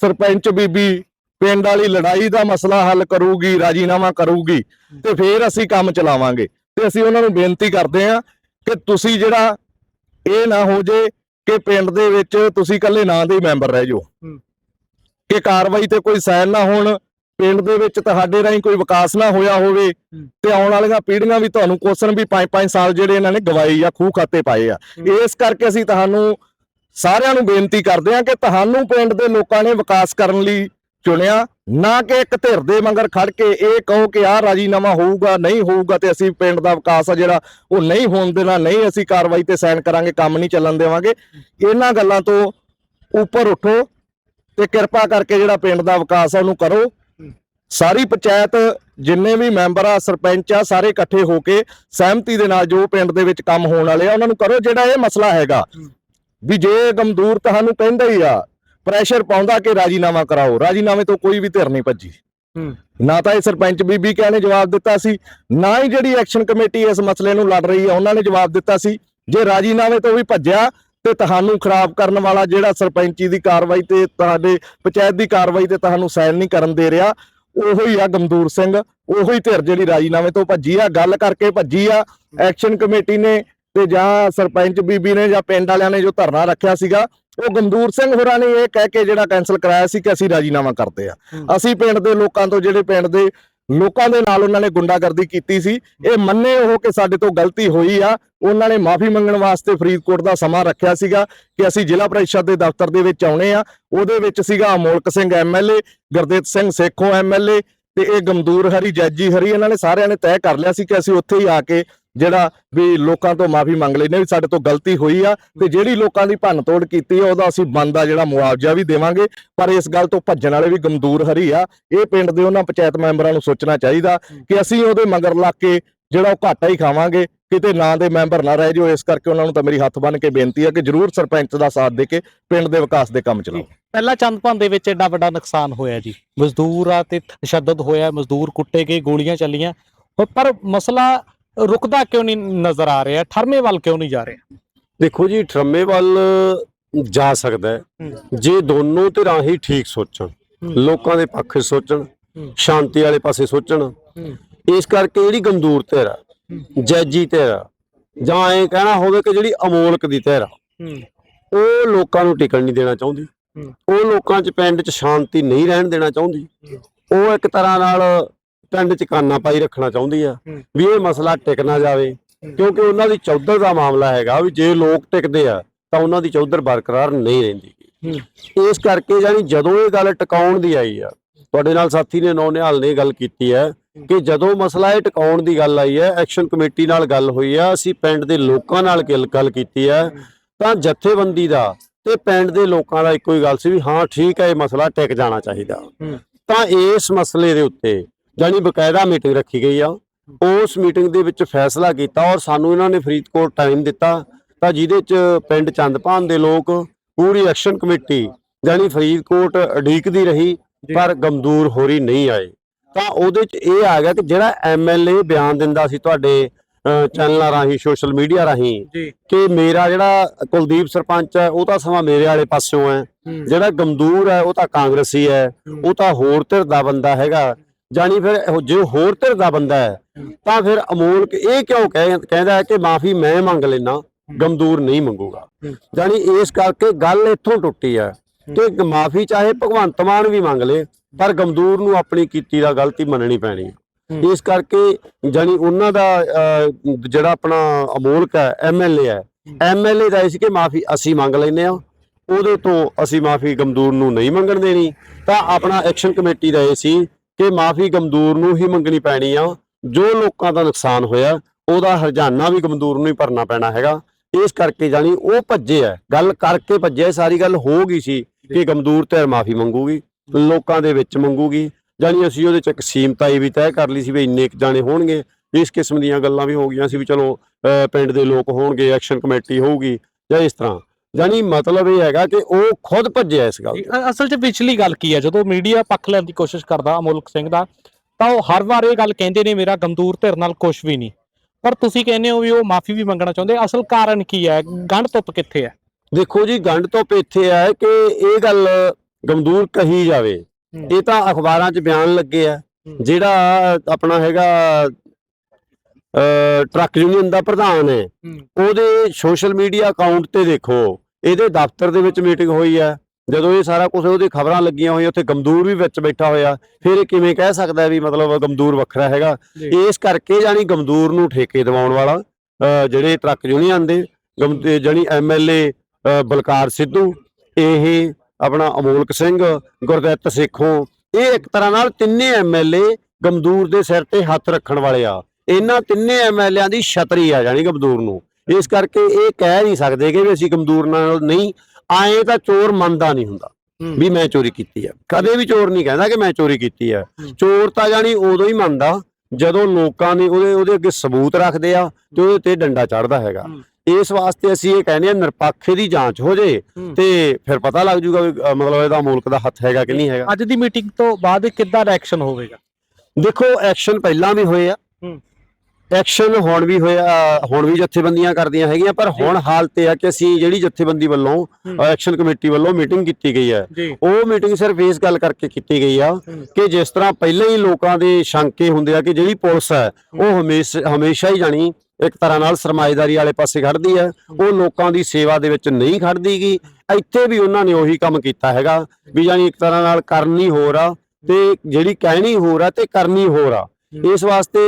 ਸਰਪੰਚ ਬੀਬੀ ਪਿੰਡ ਵਾਲੀ ਲੜਾਈ ਦਾ ਮਸਲਾ ਹੱਲ ਕਰੂਗੀ ਰਾਜੀਨਾਮਾ ਕਰੂਗੀ ਤੇ ਫੇਰ ਅਸੀਂ ਕੰਮ ਚਲਾਵਾਂਗੇ। ਤੇ ਅਸੀਂ ਉਹਨਾਂ ਨੂੰ ਬੇਨਤੀ ਕਰਦੇ ਹਾਂ ਕਿ ਤੁਸੀਂ ਜਿਹੜਾ ਇਹ ਨਾ ਹੋ ਜੇ ਕਿ ਪਿੰਡ ਦੇ ਵਿੱਚ ਤੁਸੀਂ ਇਕੱਲੇ ਨਾਂ ਦੇ ਮੈਂਬਰ ਰਹਿ ਜਾਓ। ਕਿ ਕਾਰਵਾਈ ਤੇ ਕੋਈ ਸਾਈਨ ਨਾ ਹੋਣ ਪਿੰਡ ਦੇ ਵਿੱਚ ਤੁਹਾਡੇ ਰਾਹੀਂ ਕੋਈ ਵਿਕਾਸ ਨਾ ਹੋਇਆ ਹੋਵੇ ਤੇ ਆਉਣ ਵਾਲੀਆਂ ਪੀੜ੍ਹੀਆਂ ਵੀ ਤੁਹਾਨੂੰ ਕੋਸਣ ਵੀ 5-5 ਸਾਲ ਜਿਹੜੇ ਇਹਨਾਂ ਨੇ ਗਵਾਈ ਆ ਖੂਹ ਖਾਤੇ ਪਾਏ ਆ। ਇਸ ਕਰਕੇ ਅਸੀਂ ਤੁਹਾਨੂੰ ਸਾਰਿਆਂ ਨੂੰ ਬੇਨਤੀ ਕਰਦੇ ਹਾਂ ਕਿ ਤੁਹਾਨੂੰ ਪਿੰਡ ਦੇ ਲੋਕਾਂ ਨੇ ਵਿਕਾਸ ਕਰਨ ਲਈ ਚੁਣਿਆ ਨਾ ਕਿ ਇੱਕ ਧਿਰ ਦੇ ਮੰਗਰ ਖੜ ਕੇ ਇਹ ਕਹੋ ਕਿ ਆਹ ਰਾਜੀਨਾਮਾ ਹੋਊਗਾ, ਨਹੀਂ ਹੋਊਗਾ ਤੇ ਅਸੀਂ ਪਿੰਡ ਦਾ ਵਿਕਾਸ ਆ ਜਿਹੜਾ ਉਹ ਨਹੀਂ ਹੋਣ ਦੇਣਾ, ਨਹੀਂ ਅਸੀਂ ਕਾਰਵਾਈ ਤੇ ਸਾਈਨ ਕਰਾਂਗੇ, ਕੰਮ ਨਹੀਂ ਚੱਲਣ ਦੇਵਾਂਗੇ। ਇਹਨਾਂ ਗੱਲਾਂ ਤੋਂ ਉੱਪਰ ਉੱਠੋ ਤੇ ਕਿਰਪਾ ਕਰਕੇ ਜਿਹੜਾ ਪਿੰਡ ਦਾ ਵਿਕਾਸ ਆ ਉਹਨੂੰ ਕਰੋ। ਸਾਰੀ ਪੰਚਾਇਤ ਜਿੰਨੇ ਵੀ ਮੈਂਬਰ ਆ, ਸਰਪੰਚ ਆ, ਸਾਰੇ ਇਕੱਠੇ ਹੋ ਕੇ ਸਹਿਮਤੀ ਦੇ ਨਾਲ ਜੋ ਪਿੰਡ ਦੇ ਵਿੱਚ ਕੰਮ ਹੋਣ ਵਾਲੇ ਆ, ਉਹਨਾਂ ਨੂੰ ਕਰੋ। ਜਿਹੜਾ ਇਹ ਮਸਲਾ ਹੈਗਾ ਵੀ ਜੇ ਗਮਦੂਰ ਤੁਹਾਨੂੰ ਕਹਿੰਦਾ ਹੀ ਆ ਪ੍ਰੈਸ਼ਰ ਪਾਉਂਦਾ ਕਿ ਰਾਜੀਨਾਮਾ ਕਰਾਓ। ਰਾਜੀਨਾਮੇ ਤੋਂ ਕੋਈ ਵੀ ਧਿਰ ਨਹੀਂ ਭੱਜੀ। ਨਾ ਤਾਂ ਇਹ ਸਰਪੰਚ ਬੀਬੀ ਕਿਆ ਨੇ ਜਵਾਬ ਦਿੱਤਾ ਸੀ ਨਾ ਹੀ ਜਿਹੜੀ ਐਕਸ਼ਨ ਕਮੇਟੀ ਇਸ ਮਸਲੇ ਨੂੰ ਲੜ ਰਹੀ ਆ ਉਹਨਾਂ ਨੇ ਜਵਾਬ ਦਿੱਤਾ ਸੀ ਜੇ ਰਾਜੀਨਾਮੇ ਤੋਂ ਵੀ ਭੱਜਿਆ ਤੇ ਤੁਹਾਨੂੰ ਖਰਾਬ ਕਰਨ ਵਾਲਾ ਜਿਹੜਾ ਸਰਪੰਚੀ ਦੀ ਕਾਰਵਾਈ ਤੇ ਤੁਹਾਡੇ ਪੰਚਾਇਤ ਦੀ ਕਾਰਵਾਈ ਤੇ ਤੁਹਾਨੂੰ ਸਾਈਨ ਨਹੀਂ ਕਰਨ ਦੇ ਰਿਹਾ ਉਹੋ ਹੀ ਆ ਗਮਦੂਰ ਸਿੰਘ ਉਹੋ ਹੀ ਧਿਰ ਜਿਹੜੀ ਰਾਜੀਨਾਮੇ ਤੋਂ ਭੱਜੀ ਆ ਗੱਲ ਕਰਕੇ ਭੱਜੀ ਆ ਐਕਸ਼ਨ ਕਮੇਟੀ ਨੇ ਤੇ ਜਾਂ ਸਰਪੰਚ ਬੀਬੀ ਨੇ ਜਾਂ ਪਿੰਡ ਵਾਲਿਆਂ ਨੇ ਜੋ ਧਰਨਾ ਰੱਖਿਆ ਸੀਗਾ ਉਹ ਗਮਦੂਰ ਸਿੰਘ ਹੋਰਾਂ ਨੇ ਇਹ ਕਹਿ ਕੇ ਜਿਹੜਾ ਕੈਨਸਲ ਕਰਾਇਆ ਸੀ ਕਿ ਅਸੀਂ ਰਾਜੀਨਾਮਾ ਕਰਦੇ ਆ ਅਸੀਂ ਪਿੰਡ ਦੇ ਲੋਕਾਂ ਤੋਂ ਜਿਹੜੇ ਪਿੰਡ ਦੇ ਲੋਕਾਂ ਦੇ ਨਾਲ ਉਹਨਾਂ ਨੇ ਗੁੰਡਾਗਰਦੀ ਕੀਤੀ ਸੀ ਇਹ ਮੰਨੇ ਉਹ ਕਿ ਸਾਡੇ ਤੋਂ ਗਲਤੀ ਹੋਈ ਆ। ਉਹਨਾਂ ਨੇ ਮਾਫੀ ਮੰਗਣ ਵਾਸਤੇ ਫਰੀਦਕੋਟ ਦਾ ਸਮਾਂ ਰੱਖਿਆ ਸੀਗਾ ਕਿ ਅਸੀਂ ਜ਼ਿਲ੍ਹਾ ਪ੍ਰੀਸ਼ਦ ਦੇ ਦਫ਼ਤਰ ਦੇ ਵਿੱਚ ਆਉਣੇ ਆ। ਉਹਦੇ ਵਿੱਚ ਸੀਗਾ ਅਮੋਲਕ ਸਿੰਘ ਐਮਐਲਏ ਗੁਰਦੇਵ ਸਿੰਘ ਸੇਖੋਂ ਐਮਐਲਏ ਤੇ ਇਹ ਗਮਦੂਰ ਹਰੀ ਜੱਜੀ ਹਰੀ ਇਹਨਾਂ ਨੇ ਸਾਰਿਆਂ ਨੇ ਤੈਅ ਕਰ ਲਿਆ ਸੀ ਕਿ ਅਸੀਂ ਉੱਥੇ ਹੀ ਆ ਕੇ ਜਿਹੜਾ ਵੀ ਲੋਕਾਂ ਤੋਂ ਮਾਫੀ ਮੰਗ ਲੈਨੇ ਵੀ ਸਾਡੇ ਤੋਂ ਗਲਤੀ ਹੋਈ ਆ ਤੇ ਜਿਹੜੀ ਲੋਕਾਂ ਦੀ ਭੰਨ ਤੋੜ ਕੀਤੀ ਆ, ਉਹਦਾ ਅਸੀਂ ਬੰਦਾ ਜਿਹੜਾ ਮੁਆਵਜ਼ਾ ਵੀ ਦੇਵਾਂਗੇ। ਪਰ ਇਸ ਗੱਲ ਤੋਂ ਭੱਜਣ ਵਾਲੇ ਵੀ ਗਮਦੂਰ ਹਰੀ ਆ। ਇਹ ਪਿੰਡ ਦੇ ਉਹਨਾਂ ਪੰਚਾਇਤ ਮੈਂਬਰਾਂ ਨੂੰ ਸੋਚਣਾ ਚਾਹੀਦਾ ਕਿ ਅਸੀਂ ਉਹਦੇ ਮਗਰ ਲੱਗ ਕੇ ਜਿਹੜਾ ਉਹ ਘਾਟਾ ਹੀ ਖਾਵਾਂਗੇ। ਕਿਤੇ ਨਾਂ ਦੇ ਮੈਂਬਰ ਨਾ ਰਹਿ ਜਾਓ, ਇਸ ਕਰਕੇ ਉਹਨਾਂ ਨੂੰ ਤਾਂ ਮੇਰੀ ਹੱਥ ਬੰਨ ਕੇ ਬੇਨਤੀ ਹੈ ਕਿ ਜਰੂਰ ਸਰਪੰਚ ਦਾ ਸਾਥ ਦੇ ਕੇ ਪਿੰਡ ਦੇ ਵਿਕਾਸ ਦੇ ਕੰਮ ਚਲਾਓ। ਪਹਿਲਾਂ ਚੰਦਪਾਨ ਦੇ ਵਿੱਚ ਐਡਾ ਵੱਡਾ ਨੁਕਸਾਨ ਹੋਇਆ ਜੀ। ਮਜ਼ਦੂਰ ਆ ਤੇ ਤਸ਼ੱਦਦ ਹੋਇਆ, ਮਜ਼ਦੂਰ ਕੁੱਟੇ ਗਏ, ਗੋਲੀਆਂ ਚੱਲੀਆਂ। ਪਰ ਮਸਲਾ ਰੁਕਦਾ ਕਿਉਂ ਨਹੀਂ ਨਜ਼ਰ ਆ ਰਿਹਾ? ਠਰਮੇ ਵੱਲ ਕਿਉਂ ਨਹੀਂ ਜਾ ਰਿਹਾ? ਦੇਖੋ ਜੀ ਟਰਮੇ ਵੱਲ ਜਾ ਸਕਦਾ ਹੈ। ਜੇ ਦੋਨੋਂ ਧਿਰਾਂ ਹੀ ਠੀਕ ਸੋਚਣ ਲੋਕਾਂ ਦੇ ਪੱਖ ਸੋਚਣ ਸ਼ਾਂਤੀ ਵਾਲੇ ਪਾਸੇ ਸੋਚਣ ਇਸ ਕਰਕੇ ਜਿਹੜੀ ਗੰਦੂਰ ਧਿਰ ਆ ਜੈਜੀ ਧਿਰ ਜਾਂ ਐਂ ਕਹਿਣਾ ਹੋਵੇ ਕਿ ਜਿਹੜੀ ਅਮੋਲਕ ਦੀ ਧਿਰ ਆ ਉਹ ਲੋਕਾਂ ਨੂੰ ਟਿਕਣ ਨਹੀਂ ਦੇਣਾ ਚਾਹੁੰਦੀ। ਉਹ ਲੋਕਾਂ 'ਚ ਪਿੰਡ 'ਚ ਸ਼ਾਂਤੀ ਨਹੀਂ ਰਹਿਣ ਦੇਣਾ ਚਾਹੁੰਦੀ। ਉਹ ਇੱਕ ਤਰ੍ਹਾਂ ਨਾਲ ਪਿੰਡ 'ਚ ਕਾਨਾ ਪਾਈ ਰੱਖਣਾ ਚਾਹੁੰਦੀ ਆ ਵੀ ਇਹ ਮਸਲਾ ਟਿਕ ਨਾ ਜਾਵੇ। ਕਿਉਂਕਿ ਉਹਨਾਂ ਦੀ ਚੌਧਰ ਦਾ ਮਾਮਲਾ ਹੈਗਾ ਵੀ ਜੇ ਲੋਕ ਟਿਕਦੇ ਆ ਤਾਂ ਉਹਨਾਂ ਦੀ ਚੌਧਰ ਬਰਕਰਾਰ ਨਹੀਂ ਰਹਿੰਦੀ। ਇਸ ਕਰਕੇ ਜਾਨੀ ਜਦੋਂ ਇਹ ਗੱਲ ਟਿਕਾਉਣ ਦੀ ਆਈ ਆ ਤੁਹਾਡੇ ਨਾਲ ਸਾਥੀ ਨੇ ਨੌ ਨਿਹਾਲ ਨੇ ਗੱਲ ਕੀਤੀ ਹੈ। ਕਿ ਜਦੋਂ ਮਸਲਾ ਇਹ ਟਿਕਾਉਣ ਦੀ ਗੱਲ ਆਈ ਹੈ ਐਕਸ਼ਨ ਕਮੇਟੀ ਨਾਲ ਗੱਲ ਹੋਈ ਆ ਅਸੀਂ ਪਿੰਡ ਦੇ ਲੋਕਾਂ ਨਾਲ ਗੱਲ ਕੀਤੀ ਹੈ। ਤਾਂ ਜਥੇਬੰਦੀ ਦਾ ਤੇ ਪਿੰਡ ਦੇ ਲੋਕਾਂ ਦਾ ਇੱਕੋ ਹੀ ਗੱਲ ਸੀ ਵੀ ਹਾਂ ਠੀਕ ਹੈ ਇਹ ਮਸਲਾ ਟਿਕ ਜਾਣਾ ਚਾਹੀਦਾ। ਤਾਂ ਇਸ ਮਸਲੇ ਦੇ ਉੱਤੇ ਜਾਨੀ ਬਕਾਇਦਾ ਮੀਟਿੰਗ ਰੱਖੀ ਗਈ ਆ। ਉਸ ਮੀਟਿੰਗ ਦੇ ਵਿੱਚ ਫੈਸਲਾ ਕੀਤਾ ਔਰ ਸਾਨੂੰ ਇਹਨਾਂ ਨੇ ਫਰੀਦਕੋਟ ਟਾਈਮ ਦਿੱਤਾ। ਤਾਂ ਜਿਹਦੇ ਚ ਪਿੰਡ ਚੰਦਪਾਨ ਦੇ ਲੋਕ ਪੂਰੀ ਐਕਸ਼ਨ ਕਮੇਟੀ ਜਾਨੀ ਫਰੀਦਕੋਟ ਅਡੀਕਦੀ ਰਹੀ ਪਰ ਗਮਦੂਰ ਹੋਰੀ ਨਹੀਂ ਆਏ। ਤਾਂ ਉਹਦੇ ਚ ਇਹ ਆ ਗਿਆ ਕਿ ਜਿਹੜਾ ਐਮਐਲਏ ਬਿਆਨ ਦਿੰਦਾ ਸੀ ਤੁਹਾਡੇ ਚੈਨਲਾਂ ਰਾਹੀਂ ਸੋਸ਼ਲ ਮੀਡੀਆ ਰਾਹੀਂ। ਕਿ ਮੇਰਾ ਜਿਹੜਾ ਕੁਲਦੀਪ ਸਰਪੰਚ ਹੈ ਉਹ ਤਾਂ ਸਮਾਂ ਮੇਰੇ ਵਾਲੇ ਪਾਸਿਓਂ ਹੈ। ਜਿਹੜਾ ਗਮਦੂਰ ਹੈ ਉਹ ਤਾਂ ਕਾਂਗਰਸੀ ਹੈ। ਉਹ ਤਾਂ ਹੋਰ ਧਿਰ ਦਾ ਬੰਦਾ ਹੈਗਾ। ਜਾਨੀ ਫਿਰ ਇਹੋ- ਜੇ ਹੋਰ ਧਿਰ ਦਾ ਬੰਦਾ ਹੈ, ਤਾਂ ਫਿਰ ਅਮੋਲਕ ਇਹ ਕਿਉਂ ਕਹਿ- ਕਹਿੰਦਾ ਹੈ ਕਿ ਮਾਫੀ ਮੈਂ ਮੰਗ ਲੈਣਾ ਗਮਦੂਰ ਨਹੀਂ ਮੰਗੂਗਾ। ਜਾਨੀ ਇਸ ਕਰਕੇ ਗੱਲ ਇੱਥੋਂ ਟੁੱਟੀ ਹੈ ਕਿ ਮਾਫੀ ਚਾਹੇ ਭਗਵੰਤ ਮਾਨ ਵੀ ਮੰਗ ਲੇ, ਪਰ ਗਮਦੂਰ ਨੂੰ ਆਪਣੀ ਕੀਤੀ ਦਾ ਗਲਤੀ ਮੰਨਣੀ ਪੈਣੀ ਹੈ। ਇਸ ਕਰਕੇ ਜਾਨੀ ਉਹਨਾਂ ਦਾ ਜਿਹੜਾ ਆਪਣਾ ਅਮੋਲਕ ਹੈ ਐਮਐਲਏ ਹੈ ਐਮਐਲਏ ਦਾ ਇਹ ਸੀ ਕਿ ਮਾਫੀ ਅਸੀਂ ਮੰਗ ਲੈਨੇ ਆ ਉਹਦੇ ਤੋਂ ਅਸੀਂ ਮਾਫੀ ਗਮਦੂਰ ਨੂੰ ਨਹੀਂ ਮੰਗਣ ਦੇਣੀ। ਤਾਂ ਆਪਣਾ ਐਕਸ਼ਨ ਕਮੇਟੀ ਦਾ ਇਹ ਸੀ ਕਿ ਮਾਫੀ ਗਮਦੂਰ ਨੂੰ ਹੀ ਮੰਗਣੀ ਪੈਣੀ ਆ। ਜੋ ਲੋਕਾਂ ਦਾ ਨੁਕਸਾਨ ਹੋਇਆ, ਉਹਦਾ ਹਰਜਾਨਾ ਵੀ ਗਮਦੂਰ ਨੂੰ ਹੀ ਭਰਨਾ ਪੈਣਾ ਹੈਗਾ। ਇਸ ਕਰਕੇ ਜਾਨੀ ਉਹ ਭੱਜੇ ਆ। ਗੱਲ ਕਰਕੇ ਭੱਜੇ ਸਾਰੀ ਗੱਲ ਹੋ ਗਈ ਸੀ ਕਿ ਗਮਦੂਰ ਤੇ ਮਾਫੀ ਮੰਗੂਗੀ, ਲੋਕਾਂ ਦੇ ਵਿੱਚ ਮੰਗੂਗੀ। ਜਾਨੀ ਅਸੀਂ ਉਹਦੇ ਚ ਇੱਕ ਸੀਮਤਾਈ ਵੀ ਤੈਅ ਕਰ ਲਈ ਸੀ ਵੀ ਇੰਨੇ ਕੁ ਜਾਣੇ ਹੋਣਗੇ। ਇਸ ਕਿਸਮ ਦੀਆਂ ਗੱਲਾਂ ਵੀ ਹੋ ਗਈਆਂ ਸੀ ਵੀ ਚਲੋ ਪਿੰਡ ਦੇ ਲੋਕ ਹੋਣਗੇ, ਐਕਸ਼ਨ ਕਮੇਟੀ ਹੋਊਗੀ ਜਾਂ ਇਸ ਤਰ੍ਹਾਂ। ਜਾਨੀ ਮਤਲਬ ਇਹ ਹੈਗਾ ਕਿ ਉਹ ਖੁਦ ਭੱਜਿਆ ਇਸ ਗੱਲ ਤੋਂ। ਅ- ਅਸਲ 'ਚ ਪਿਛਲੀ ਗੱਲ ਕੀ ਹੈ? ਜਦੋਂ ਮੀਡੀਆ ਪੱਖ ਲੈਣ ਦੀ ਕੋਸ਼ਿਸ਼ ਕਰਦਾ ਅਮੋਲਕ ਸਿੰਘ ਦਾ ਤਾਂ ਉਹ ਹਰ ਵਾਰ ਇਹ ਗੱਲ ਕਹਿੰਦੇ ਨੇ ਮੇਰਾ ਗੰਦੂਰ ਧਿਰ ਨਾਲ ਕੁਝ ਵੀ ਨਹੀਂ। ਪਰ ਤੁਸੀਂ ਕਹਿੰਦੇ ਹੋ ਵੀ ਉਹ ਮਾਫੀ ਵੀ ਮੰਗਣਾ ਚਾਹੁੰਦੇ। ਅਸਲ ਕਾਰਨ ਕੀ ਹੈ? ਗੰਢ ਧੁੱਪ ਕਿੱਥੇ ਹੈ? ਦੇਖੋ ਜੀ ਗੰਢ ਤੋਂ ਇੱਥੇ ਹੈ ਕਿ ਇਹ ਗੱਲ ਗਮਦੂਰ ਕਹੀ ਜਾਵੇ। ਇਹ ਤਾਂ ਅਖਬਾਰਾਂ 'ਚ ਬਿਆਨ ਲੱਗੇ ਆ। ਜਿਹੜਾ ਆਪਣਾ ਹੈਗਾ ਟਰੱਕ ਯੂਨੀਅਨ ਦਾ ਪ੍ਰਧਾਨ ਹੈ। ਉਹਦੇ ਸੋਸ਼ਲ ਮੀਡੀਆ ਅਕਾਊਂਟ ਤੇ ਦੇਖੋ ਇਹਦੇ ਦਫ਼ਤਰ ਦੇ ਵਿੱਚ ਮੀਟਿੰਗ ਹੋਈ ਹੈ। ਜਦੋਂ ਇਹ ਸਾਰਾ ਕੁਝ ਉਹਦੇ ਖਬਰਾਂ ਲੱਗੀਆਂ ਹੋਈਆਂ ਉੱਥੇ ਗਮਦੂਰ ਵੀ ਵਿੱਚ ਬੈਠਾ ਹੋਇਆ। ਫਿਰ ਇਹ ਕਿਵੇਂ ਕਹਿ ਸਕਦਾ ਵੀ ਮਤਲਬ ਗਮਦੂਰ ਵੱਖਰਾ ਹੈਗਾ? ਇਸ ਕਰਕੇ ਜਾਨੀ ਗਮਦੂਰ ਨੂੰ ਠੇਕੇ ਦਿਵਾਉਣ ਵਾਲਾ ਜਿਹੜੇ ਟਰੱਕ ਯੂਨੀਅਨ ਦੇ ਜਾਨੀ ਐਮਐਲਏ ਬਲਕਾਰ ਸਿੱਧੂ ਇਹ ਆਪਣਾ ਅਮੋਲਕ ਸਿੰਘ ਗੁਰਦਿੱਤ ਸੇਖੋਂ ਇਹ ਇੱਕ ਤਰ੍ਹਾਂ ਨਾਲ ਤਿੰਨੇ ਐਮਐਲਏ ਗਮਦੂਰ ਦੇ ਸਿਰ ਤੇ ਹੱਥ ਰੱਖਣ ਵਾਲੇ ਆ। ਇਹਨਾਂ ਤਿੰਨੇ ਐਮਐਲਏਆਂ ਦੀ ਛਤਰੀ ਆ ਜਾਣੀ ਗਮਦੂਰ ਨੂੰ। ਇਸ ਕਰਕੇ ਇਹ ਕਹਿ ਨਹੀਂ ਸਕਦੇ ਕਿ ਵੀ ਅਸੀਂ ਗਮਦੂਰ ਨਾਲ ਨਹੀਂ ਆਏ ਤਾਂ ਚੋਰ ਮੰਨਦਾ ਨਹੀਂ ਹੁੰਦਾ ਵੀ ਮੈਂ ਚੋਰੀ ਕੀਤੀ ਆ। ਕਦੇ ਵੀ ਚੋਰ ਨਹੀਂ ਕਹਿੰਦਾ ਕਿ ਮੈਂ ਚੋਰੀ ਕੀਤੀ ਆ। ਚੋਰ ਤਾਂ ਜਾਣੀ ਉਦੋਂ ਹੀ ਮੰਨਦਾ ਜਦੋਂ ਲੋਕਾਂ ਨੇ ਉਹਦੇ ਉਹਦੇ ਅੱਗੇ ਸਬੂਤ ਰੱਖਦੇ ਆ ਤੇ ਉਹਦੇ ਤੇ ਡੰਡਾ ਚੜਦਾ ਹੈਗਾ। ਇਸ ਵਾਸਤੇ ਅਸੀਂ ਇਹ ਕਹਿੰਦੇ ਆ ਨਿਰਪੱਖ ਦੀ ਜਾਂਚ ਹੋ ਜੇ ਤੇ ਫਿਰ ਪਤਾ ਲੱਗ ਜੂਗਾ ਵੀ ਮਤਲਬ ਇਹਦਾ ਮੁਲਕ ਦਾ ਹੱਥ ਹੈਗਾ ਕਿ ਨਹੀਂ ਹੈਗਾ। ਅੱਜ ਦੀ ਮੀਟਿੰਗ ਤੋਂ ਬਾਅਦ ਕਿੱਦਾਂ ਦਾ ਐਕਸ਼ਨ ਹੋਵੇਗਾ? ਦੇਖੋ ਐਕਸ਼ਨ ਪਹਿਲਾਂ ਵੀ ਹੋਏ ਆ। ਐਕਸ਼ਨ ਹੁਣ ਵੀ ਹੋਇਆ ਹੁਣ ਵੀ ਜਥੇਬੰਦੀਆਂ ਕਰਦੀਆਂ ਹੈਗੀਆਂ ਪਰ ਹੁਣ ਹਾਲਤ ਇਹ ਆ ਕਿ ਅਸੀਂ ਜਿਹੜੀ ਜਥੇਬੰਦੀ ਵੱਲੋਂ। ਐਕਸ਼ਨ ਕਮੇਟੀ ਵੱਲੋਂ ਮੀਟਿੰਗ ਕੀਤੀ ਗਈ ਹੈ। ਉਹ ਮੀਟਿੰਗ ਸਿਰਫ ਇਸ ਗੱਲ ਕਰਕੇ ਕੀਤੀ ਗਈ ਆ। ਕਿ ਜਿਸ ਤਰ੍ਹਾਂ ਪਹਿਲਾਂ ਹੀ ਲੋਕਾਂ ਦੇ ਸ਼ੰਕੇ ਹੁੰਦੇ ਆ ਕਿ ਜਿਹੜੀ ਪੁਲਿਸ ਹੈ ਉਹ ਹਮੇਸ਼ਾ ਹਮੇਸ਼ਾ ਹੀ ਜਾਣੀ ਇੱਕ ਤਰ੍ਹਾਂ ਨਾਲ ਸਰਮਾਇਦਾਰੀ ਵਾਲੇ ਪਾਸੇ ਖੜਦੀ ਹੈ। ਉਹ ਲੋਕਾਂ ਦੀ ਸੇਵਾ ਦੇ ਵਿੱਚ ਨਹੀਂ ਖੜਦੀਗੀ। ਇੱਥੇ ਵੀ ਉਹਨਾਂ ਨੇ ਉਹੀ ਕੰਮ ਕੀਤਾ ਹੈਗਾ ਵੀ ਜਾਨੀ ਇੱਕ ਤਰ੍ਹਾਂ ਨਾਲ ਕਰਨੀ ਹੋਰ ਆ ਤੇ ਜਿਹੜੀ ਕਹਿਣੀ ਹੋਰ ਆ ਤੇ ਕਰਨੀ ਹੋਰ ਆ। ਇਸ ਵਾਸਤੇ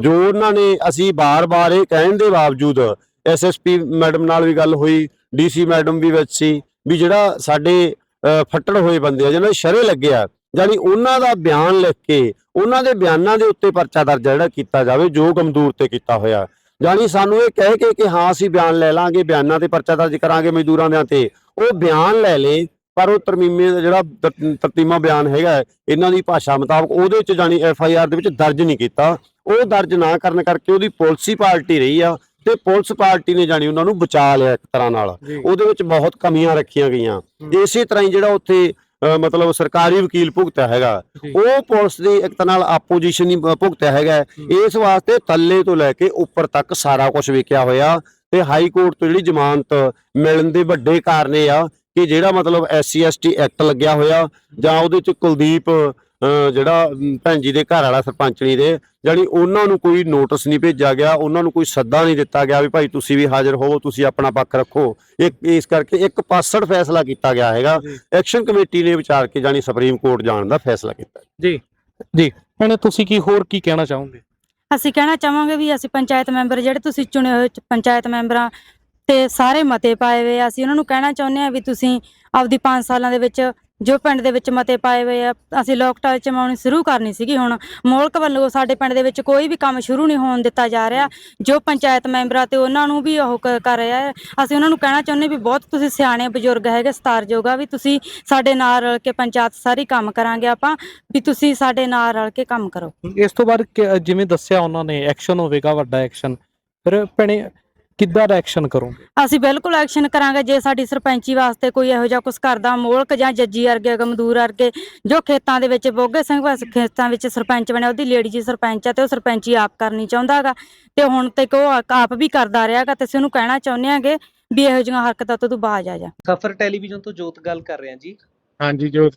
ਜੋ ਉਹਨਾਂ ਨੇ ਅਸੀਂ ਬਾਰ-ਬਾਰ ਇਹ ਕਹਿਣ ਦੇ ਬਾਵਜੂਦ ਐਸਐਸਪੀ ਮੈਡਮ ਨਾਲ ਵੀ ਗੱਲ ਹੋਈ ਡੀਸੀ ਮੈਡਮ ਵੀ ਵਿੱਚ ਸੀ ਵੀ ਜਿਹੜਾ ਸਾਡੇ ਅ, ਫੱਟੜ ਹੋਏ ਬੰਦੇ ਆ ਜਿਹਨਾਂ ਦੇ ਸ਼ਰੇ ਲੱਗਿਆ ਜਾਨੀ ਉਹਨਾਂ ਦਾ ਬਿਆਨ ਲਿਖ ਕੇ ਉਹਨਾਂ ਦੇ ਬਿਆਨਾਂ ਦੇ ਉੱਤੇ ਪਰਚਾ ਦਰਜ ਜਿਹੜਾ ਕੀਤਾ ਜਾਵੇ ਜੋ ਗਮਦੂਰ ਤੇ ਕੀਤਾ ਹੋਇਆ। ਜਾਨੀ ਸਾਨੂੰ ਇਹ ਕਹਿ ਕੇ ਕਿ ਹਾਂ ਅਸੀਂ ਬਿਆਨ ਲੈ ਲਾਂਗੇ ਬਿਆਨਾਂ ਤੇ ਪਰਚਾ ਦਰਜ ਕਰਾਂਗੇ ਮਜ਼ਦੂਰਾਂ ਦੇ ਤੇ ਉਹ ਬਿਆਨ ਲੈ ਲੇ ਪਰ ਉਹ ਤਰਮੀਮੇ ਦਾ ਜਿਹੜਾ ਤਰਤੀਮਾ ਬਿਆਨ ਹੈਗਾ ਇਹਨਾਂ ਦੀ ਭਾਸ਼ਾ ਮੁਤਾਬਕ ਉਹਦੇ ਵਿੱਚ ਜਾਨੀ ਐਫ ਆਈ ਆਰ ਦੇ ਵਿੱਚ ਦਰਜ ਨਹੀਂ ਕੀਤਾ। ਉਹ ਦਰਜ ਨਾ ਕਰਨ ਕਰਕੇ ਉਹਦੀ ਪੁਲਿਸੀ ਪਾਰਟੀ ਰਹੀ ਆ ਤੇ ਪੁਲਿਸ ਪਾਰਟੀ ਨੇ ਜਾਨੀ ਉਹਨਾਂ ਨੂੰ ਬਚਾ ਲਿਆ ਇੱਕ ਤਰ੍ਹਾਂ ਨਾਲ। ਉਹਦੇ ਵਿੱਚ ਬਹੁਤ ਕਮੀਆਂ ਰੱਖੀਆਂ ਗਈਆਂ। ਇਸੇ ਤਰ੍ਹਾਂ ਹੀ ਜਿਹੜਾ ਉੱਥੇ ਮਤਲਬ ਸਰਕਾਰੀ ਵਕੀਲ ਭੁਗਤਿਆ ਹੈਗਾ। ਉਹ ਪੁਲਿਸ ਦੀ ਇੱਕ ਤਰ੍ਹਾਂ ਨਾਲ ਆਪੋਜੀਸ਼ਨ ਹੀ ਭੁਗਤਿਆ ਹੈਗਾ। ਇਸ ਵਾਸਤੇ ਥੱਲੇ ਤੋਂ ਲੈ ਕੇ ਉੱਪਰ ਤੱਕ ਸਾਰਾ ਕੁਝ ਵੇਖਿਆ ਹੋਇਆ ਤੇ ਹਾਈ ਕੋਰਟ ਤੋਂ ਜਿਹੜੀ ਜ਼ਮਾਨਤ ਮਿਲਣ ਦੇ ਵੱਡੇ ਕਾਰਨ ਇਹ ਆ ਕਿ ਜਿਹੜਾ ਮਤਲਬ ਐਸਸੀ ਐਸਟੀ ਐਕਟ ਲੱਗਿਆ ਹੋਇਆ ਜਾਂ ਉਹਦੇ ਚ ਕੁਲਦੀਪ ਜਿਹੜਾ ਭੈਣ ਜੀ ਦੇ ਘਰ ਵਾਲਾ ਸਰਪੰਚਣੀ ਦੇ ਜਾਨੀ ਉਹਨਾਂ ਨੂੰ ਕੋਈ ਨੋਟਿਸ ਨਹੀਂ ਭੇਜਿਆ ਗਿਆ ਉਹਨਾਂ ਨੂੰ ਕੋਈ ਸੱਦਾ ਨਹੀਂ ਦਿੱਤਾ ਗਿਆ ਵੀ ਭਾਈ ਤੁਸੀਂ ਵੀ ਹਾਜ਼ਰ ਹੋਵੋ ਤੁਸੀਂ ਆਪਣਾ ਪੱਖ ਰੱਖੋ। ਇੱਕ ਇਸ ਕਰਕੇ ਇੱਕ ਪਾਸੜ ਫੈਸਲਾ ਕੀਤਾ ਗਿਆ ਹੈਗਾ। ਐਕਸ਼ਨ ਕਮੇਟੀ ਨੇ ਵਿਚਾਰ ਕੇ ਜਾਨੀ ਸੁਪਰੀਮ ਕੋਰਟ ਜਾਣ ਦਾ ਫੈਸਲਾ ਕੀਤਾ। ਜੀ। ਜੀ। ਹੁਣ ਤੁਸੀਂ ਕੀ ਹੋਰ ਕੀ ਕਹਿਣਾ ਚਾਹੋਗੇ? ਅਸੀਂ ਕਹਿਣਾ ਚਾਹਾਂਗੇ ਵੀ ਅਸੀਂ ਪੰਚਾਇਤ ਮੈਂਬਰ ਜਿਹੜੇ ਤੁਸੀਂ ਚੁਣੇ ਹੋਏ ਪੰਚਾਇਤ ਮੈਂਬਰਾਂ ਤੇ ਸਾਰੇ ਮਤੇ ਪਾਏ ਹੋਏ ਆ। ਅਸੀਂ ਉਹਨਾਂ ਨੂੰ ਕਹਿਣਾ ਚਾਹੁੰਦੇ ਆ ਵੀ ਤੁਸੀਂ ਆਪਦੀ 5 ਸਾਲਾਂ ਦੇ ਵਿੱਚ ਜੋ ਪਿੰਡ ਦੇ ਵਿੱਚ ਮਤੇ ਪਾਏ ਹੋਏ ਆ, ਅਸੀਂ ਲੋਕਟਾਲ ਚਮਾਉਣੀ ਸ਼ੁਰੂ ਕਰਨੀ ਸੀਗੀ ਹੁਣ। ਮੋਲਕ ਵੱਲੋਂ ਸਾਡੇ ਪਿੰਡ ਦੇ ਵਿੱਚ ਕੋਈ ਵੀ ਕੰਮ ਸ਼ੁਰੂ ਨਹੀਂ ਹੋਣ ਦਿੱਤਾ ਜਾ ਰਿਹਾ। ਜੋ ਪੰਚਾਇਤ ਮੈਂਬਰਾਂ ਤੇ ਉਹਨਾਂ ਨੂੰ ਵੀ ਉਹ ਕਰ ਰਿਹਾ ਹੈ। ਅਸੀਂ ਉਹਨਾਂ ਨੂੰ ਕਹਿਣਾ ਚਾਹੁੰਦੇ ਵੀ ਬਹੁਤ ਤੁਸੀਂ ਸਿਆਣੇ ਬਜ਼ੁਰਗ ਹੈਗੇ ਸਤਾਰਯੋਗ ਆ ਵੀ ਤੁਸੀਂ ਸਾਡੇ ਨਾਲ ਰਲ ਕੇ ਪੰਚਾਇਤ ਸਾਰੀ ਕੰਮ ਕਰਾਂਗੇ ਆਪਾਂ, ਵੀ ਤੁਸੀਂ ਸਾਡੇ ਨਾਲ ਰਲ ਕੇ ਕੰਮ ਕਰੋ। ਇਸ ਤੋਂ ਬਾਅਦ ਜਿਵੇਂ ਦੱਸਿਆ ਉਹਨਾਂ ਨੇ ਐਕਸ਼ਨ ਹੋਵੇਗਾ, ਵੱਡਾ ਐਕਸ਼ਨ ਫਿਰ ਭੈਣੇ ਕਿੱਦਾਂ ਦਾ ਐਕਸ਼ਨ ਕਰੋਗੇ? ਅਸੀਂ ਬਿਲਕੁਲ ਐਕਸ਼ਨ ਕਰਾਂਗੇ ਜੇ ਸਾਡੀ ਸਰਪੰਚੀ ਵਾਸਤੇ ਕੋਈ ਇਹੋ ਜਿਹਾ ਕੁਝ ਕਰਦਾ ਮੋਲਕ ਜਾਂ ਜੱਜੀ ਵਰਗੇ ਗਮਦੂਰ ਵਰਗੇ ਜੋ ਖੇਤਾਂ ਦੇ ਵਿੱਚ ਬੋਗੇ ਸਿੰਘ ਵਸ ਖੇਤਾਂ ਵਿੱਚ ਸਰਪੰਚ ਬਣਿਆ ਉਹਦੀ ਲੇਡੀ ਜੀ ਸਰਪੰਚ ਆ ਤੇ ਉਹ ਸਰਪੰਚੀ ਆਪ ਕਰਨੀ ਚਾਹੁੰਦਾ ਹੈਗਾ ਤੇ ਹੁਣ ਤੱਕ ਉਹ ਆਪ ਵੀ ਕਰਦਾ ਰਿਹਾਗਾ ਤੇ ਅਸੀਂ ਉਹਨੂੰ ਕਹਿਣਾ ਚਾਹੁੰਦੇ ਆਂਗੇ ਵੀ ਇਹੋ ਜਿਹੀਆਂ ਹਰਕਤਾਂ ਤੋਂ ਤੂੰ ਬਾਜ ਆ ਜਾ। ਸਫਰ ਟੈਲੀਵਿਜ਼ਨ ਤੋਂ ਜੋਤ ਗੱਲ ਕਰ ਰਿਹਾ ਜੀ। ਹਾਂਜੀ ਜੋਤ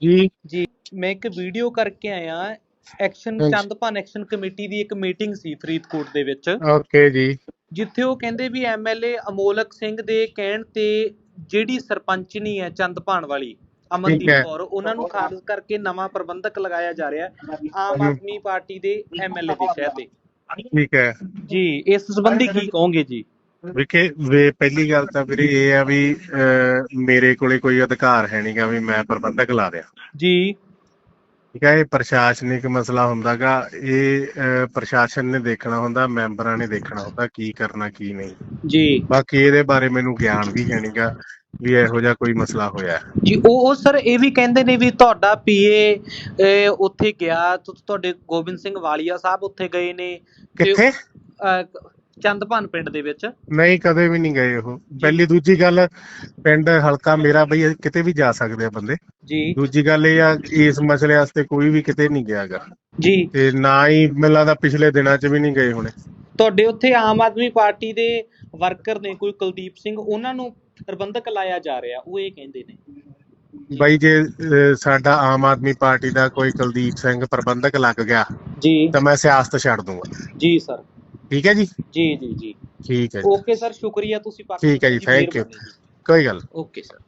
ਜੀ। ਮੈਂ ਇੱਕ ਵੀਡੀਓ ਕਰਕੇ ਆਇਆ ਐਕਸ਼ਨ। ਚੰਦਪਾਨ ਐਕਸ਼ਨ ਕਮੇਟੀ ਦੀ ਇੱਕ ਮੀਟਿੰਗ ਸੀ ਫਰੀਦਕੋਟ ਦੇ ਵਿੱਚ। ਓਕੇ ਜੀ। ਜਿੱਥੇ ਉਹ ਕਹਿੰਦੇ ਵੀ ਐਮਐਲਏ ਅਮੋਲਕ ਸਿੰਘ ਦੇ ਕਹਿਣ ਤੇ ਜਿਹੜੀ ਸਰਪੰਚਨੀ ਹੈ ਚੰਦਪਾਨ ਵਾਲੀ। ਅਮਨਦੀਪ ਕੌਰ ਉਹਨਾਂ ਨੂੰ ਖਾਸ ਕਰਕੇ ਨਵਾਂ ਪ੍ਰਬੰਧਕ ਲਗਾਇਆ ਜਾ ਰਿਹਾ ਆਮ। ਆਦਮੀ ਪਾਰਟੀ ਦੇ ਐਮਐਲਏ ਦੇ ਸ਼ਹਿਰ ਦੇ। ਠੀਕ ਹੈ। ਜੀ ਇਸ ਸੰਬੰਧੀ ਕੀ ਕਹੋਗੇ ਜੀ? ਵਿਖੇ ਵੇ ਪਹਿਲੀ ਗੱਲ ਤਾਂ ਵੀਰੇ ਇਹ ਆ ਵੀ ਮੇਰੇ ਕੋਲੇ ਕੋਈ ਅਧਿਕਾਰ ਹੈ ਨਹੀਂਗਾ ਵੀ ਮੈਂ ਪ੍ਰਬੰਧਕ ਲਾ ਦਿਆਂ ਜੀ। ਠੀਕ ਹੈ ਇਹ ਪ੍ਰਸ਼ਾਸਨਿਕ ਮਸਲਾ ਹੁੰਦਾਗਾ ਇਹ ਪ੍ਰਸ਼ਾਸਨ ਨੇ ਦੇਖਣਾ ਹੁੰਦਾ ਮੈਂਬਰਾਂ ਨੇ ਦੇਖਣਾ ਹੁੰਦਾ ਕੀ ਕਰਨਾ ਕੀ ਨਹੀਂ। ਜੀ। ਬਾਕੀ ਇਹਦੇ ਬਾਰੇ ਮੈਨੂੰ ਗਿਆਨ ਵੀ ਹੈ ਨਹੀਂਗਾ ਵੀ ਇਹੋ ਜਿਹਾ ਕੋਈ ਮਸਲਾ ਹੋਇਆ। ਜੀ ਉਹ ਉਹ ਸਰ ਇਹ ਵੀ ਕਹਿੰਦੇ ਨੇ ਵੀ ਤੁਹਾਡਾ ਪੀਏ ਉੱਥੇ ਗਿਆ ਤੁਹਾਡੇ ਗੋਬਿੰਦ ਸਿੰਘ ਵਾਲੀਆ ਸਾਹਿਬ ਉੱਥੇ ਗਏ ਨੇ। ਕਿੱਥੇ? ਚੰਦਪਾਨ ਪਿੰਡ ਦੇ ਵਿੱਚ? ਨਹੀਂ ਕਦੇ ਵੀ ਨਹੀਂ ਗਏ ਉਹ। ਪਹਿਲੀ ਦੂਜੀ ਗੱਲ ਪਿੰਡ ਹਲਕਾ ਮੇਰਾ ਬਈ ਕਿਤੇ ਵੀ ਜਾ ਸਕਦੇ ਆ ਬੰਦੇ। ਜੀ। ਦੂਜੀ ਗੱਲ ਇਹ ਆ ਇਸ ਮਸਲੇ ਵਾਸਤੇ ਕੋਈ ਵੀ ਕਿਤੇ ਨਹੀਂ ਗਿਆਗਾ ਜੀ। ਤੇ ਨਾ ਹੀ ਮੈਨੂੰ ਲੱਗਦਾ ਪਿਛਲੇ ਦਿਨਾਂ 'ਚ ਵੀ ਨਹੀਂ ਗਏ ਹੁਣੇ। ਤੁਹਾਡੇ ਉੱਥੇ ਆਮ ਆਦਮੀ ਪਾਰਟੀ ਦੇ ਵਰਕਰ ਨੇ ਕੋਈ ਕੁਲਦੀਪ ਸਿੰਘ ਉਹਨਾਂ ਨੂੰ ਪ੍ਰਬੰਧਕ ਲਾਇਆ ਜਾ ਰਿਹਾ ਉਹ ਇਹ ਕਹਿੰਦੇ ਨੇ। ਬਾਈ ਜੇ ਸਾਡਾ ਆਮ ਆਦਮੀ ਪਾਰਟੀ ਦਾ ਕੋਈ ਕੁਲਦੀਪ ਸਿੰਘ ਪ੍ਰਬੰਧਕ ਲੱਗ ਗਿਆ ਜੀ। ਤਾਂ ਮੈਂ ਸਿਆਸਤ ਛੱਡ ਦੂੰਗਾ। ਜੀ ਸਰ। ਠੀਕ ਹੈ ਜੀ? ਜੀ ਜੀ ਜੀ। ਠੀਕ ਹੈ ਜੀ। ਓਕੇ ਸਰ ਸ਼ੁਕਰੀਆ ਤੁਸੀਂ ਠੀਕ ਹੈ ਜੀ, thank you. ਕੋਈ ਗੱਲ ਓਕੇ ਸਰ।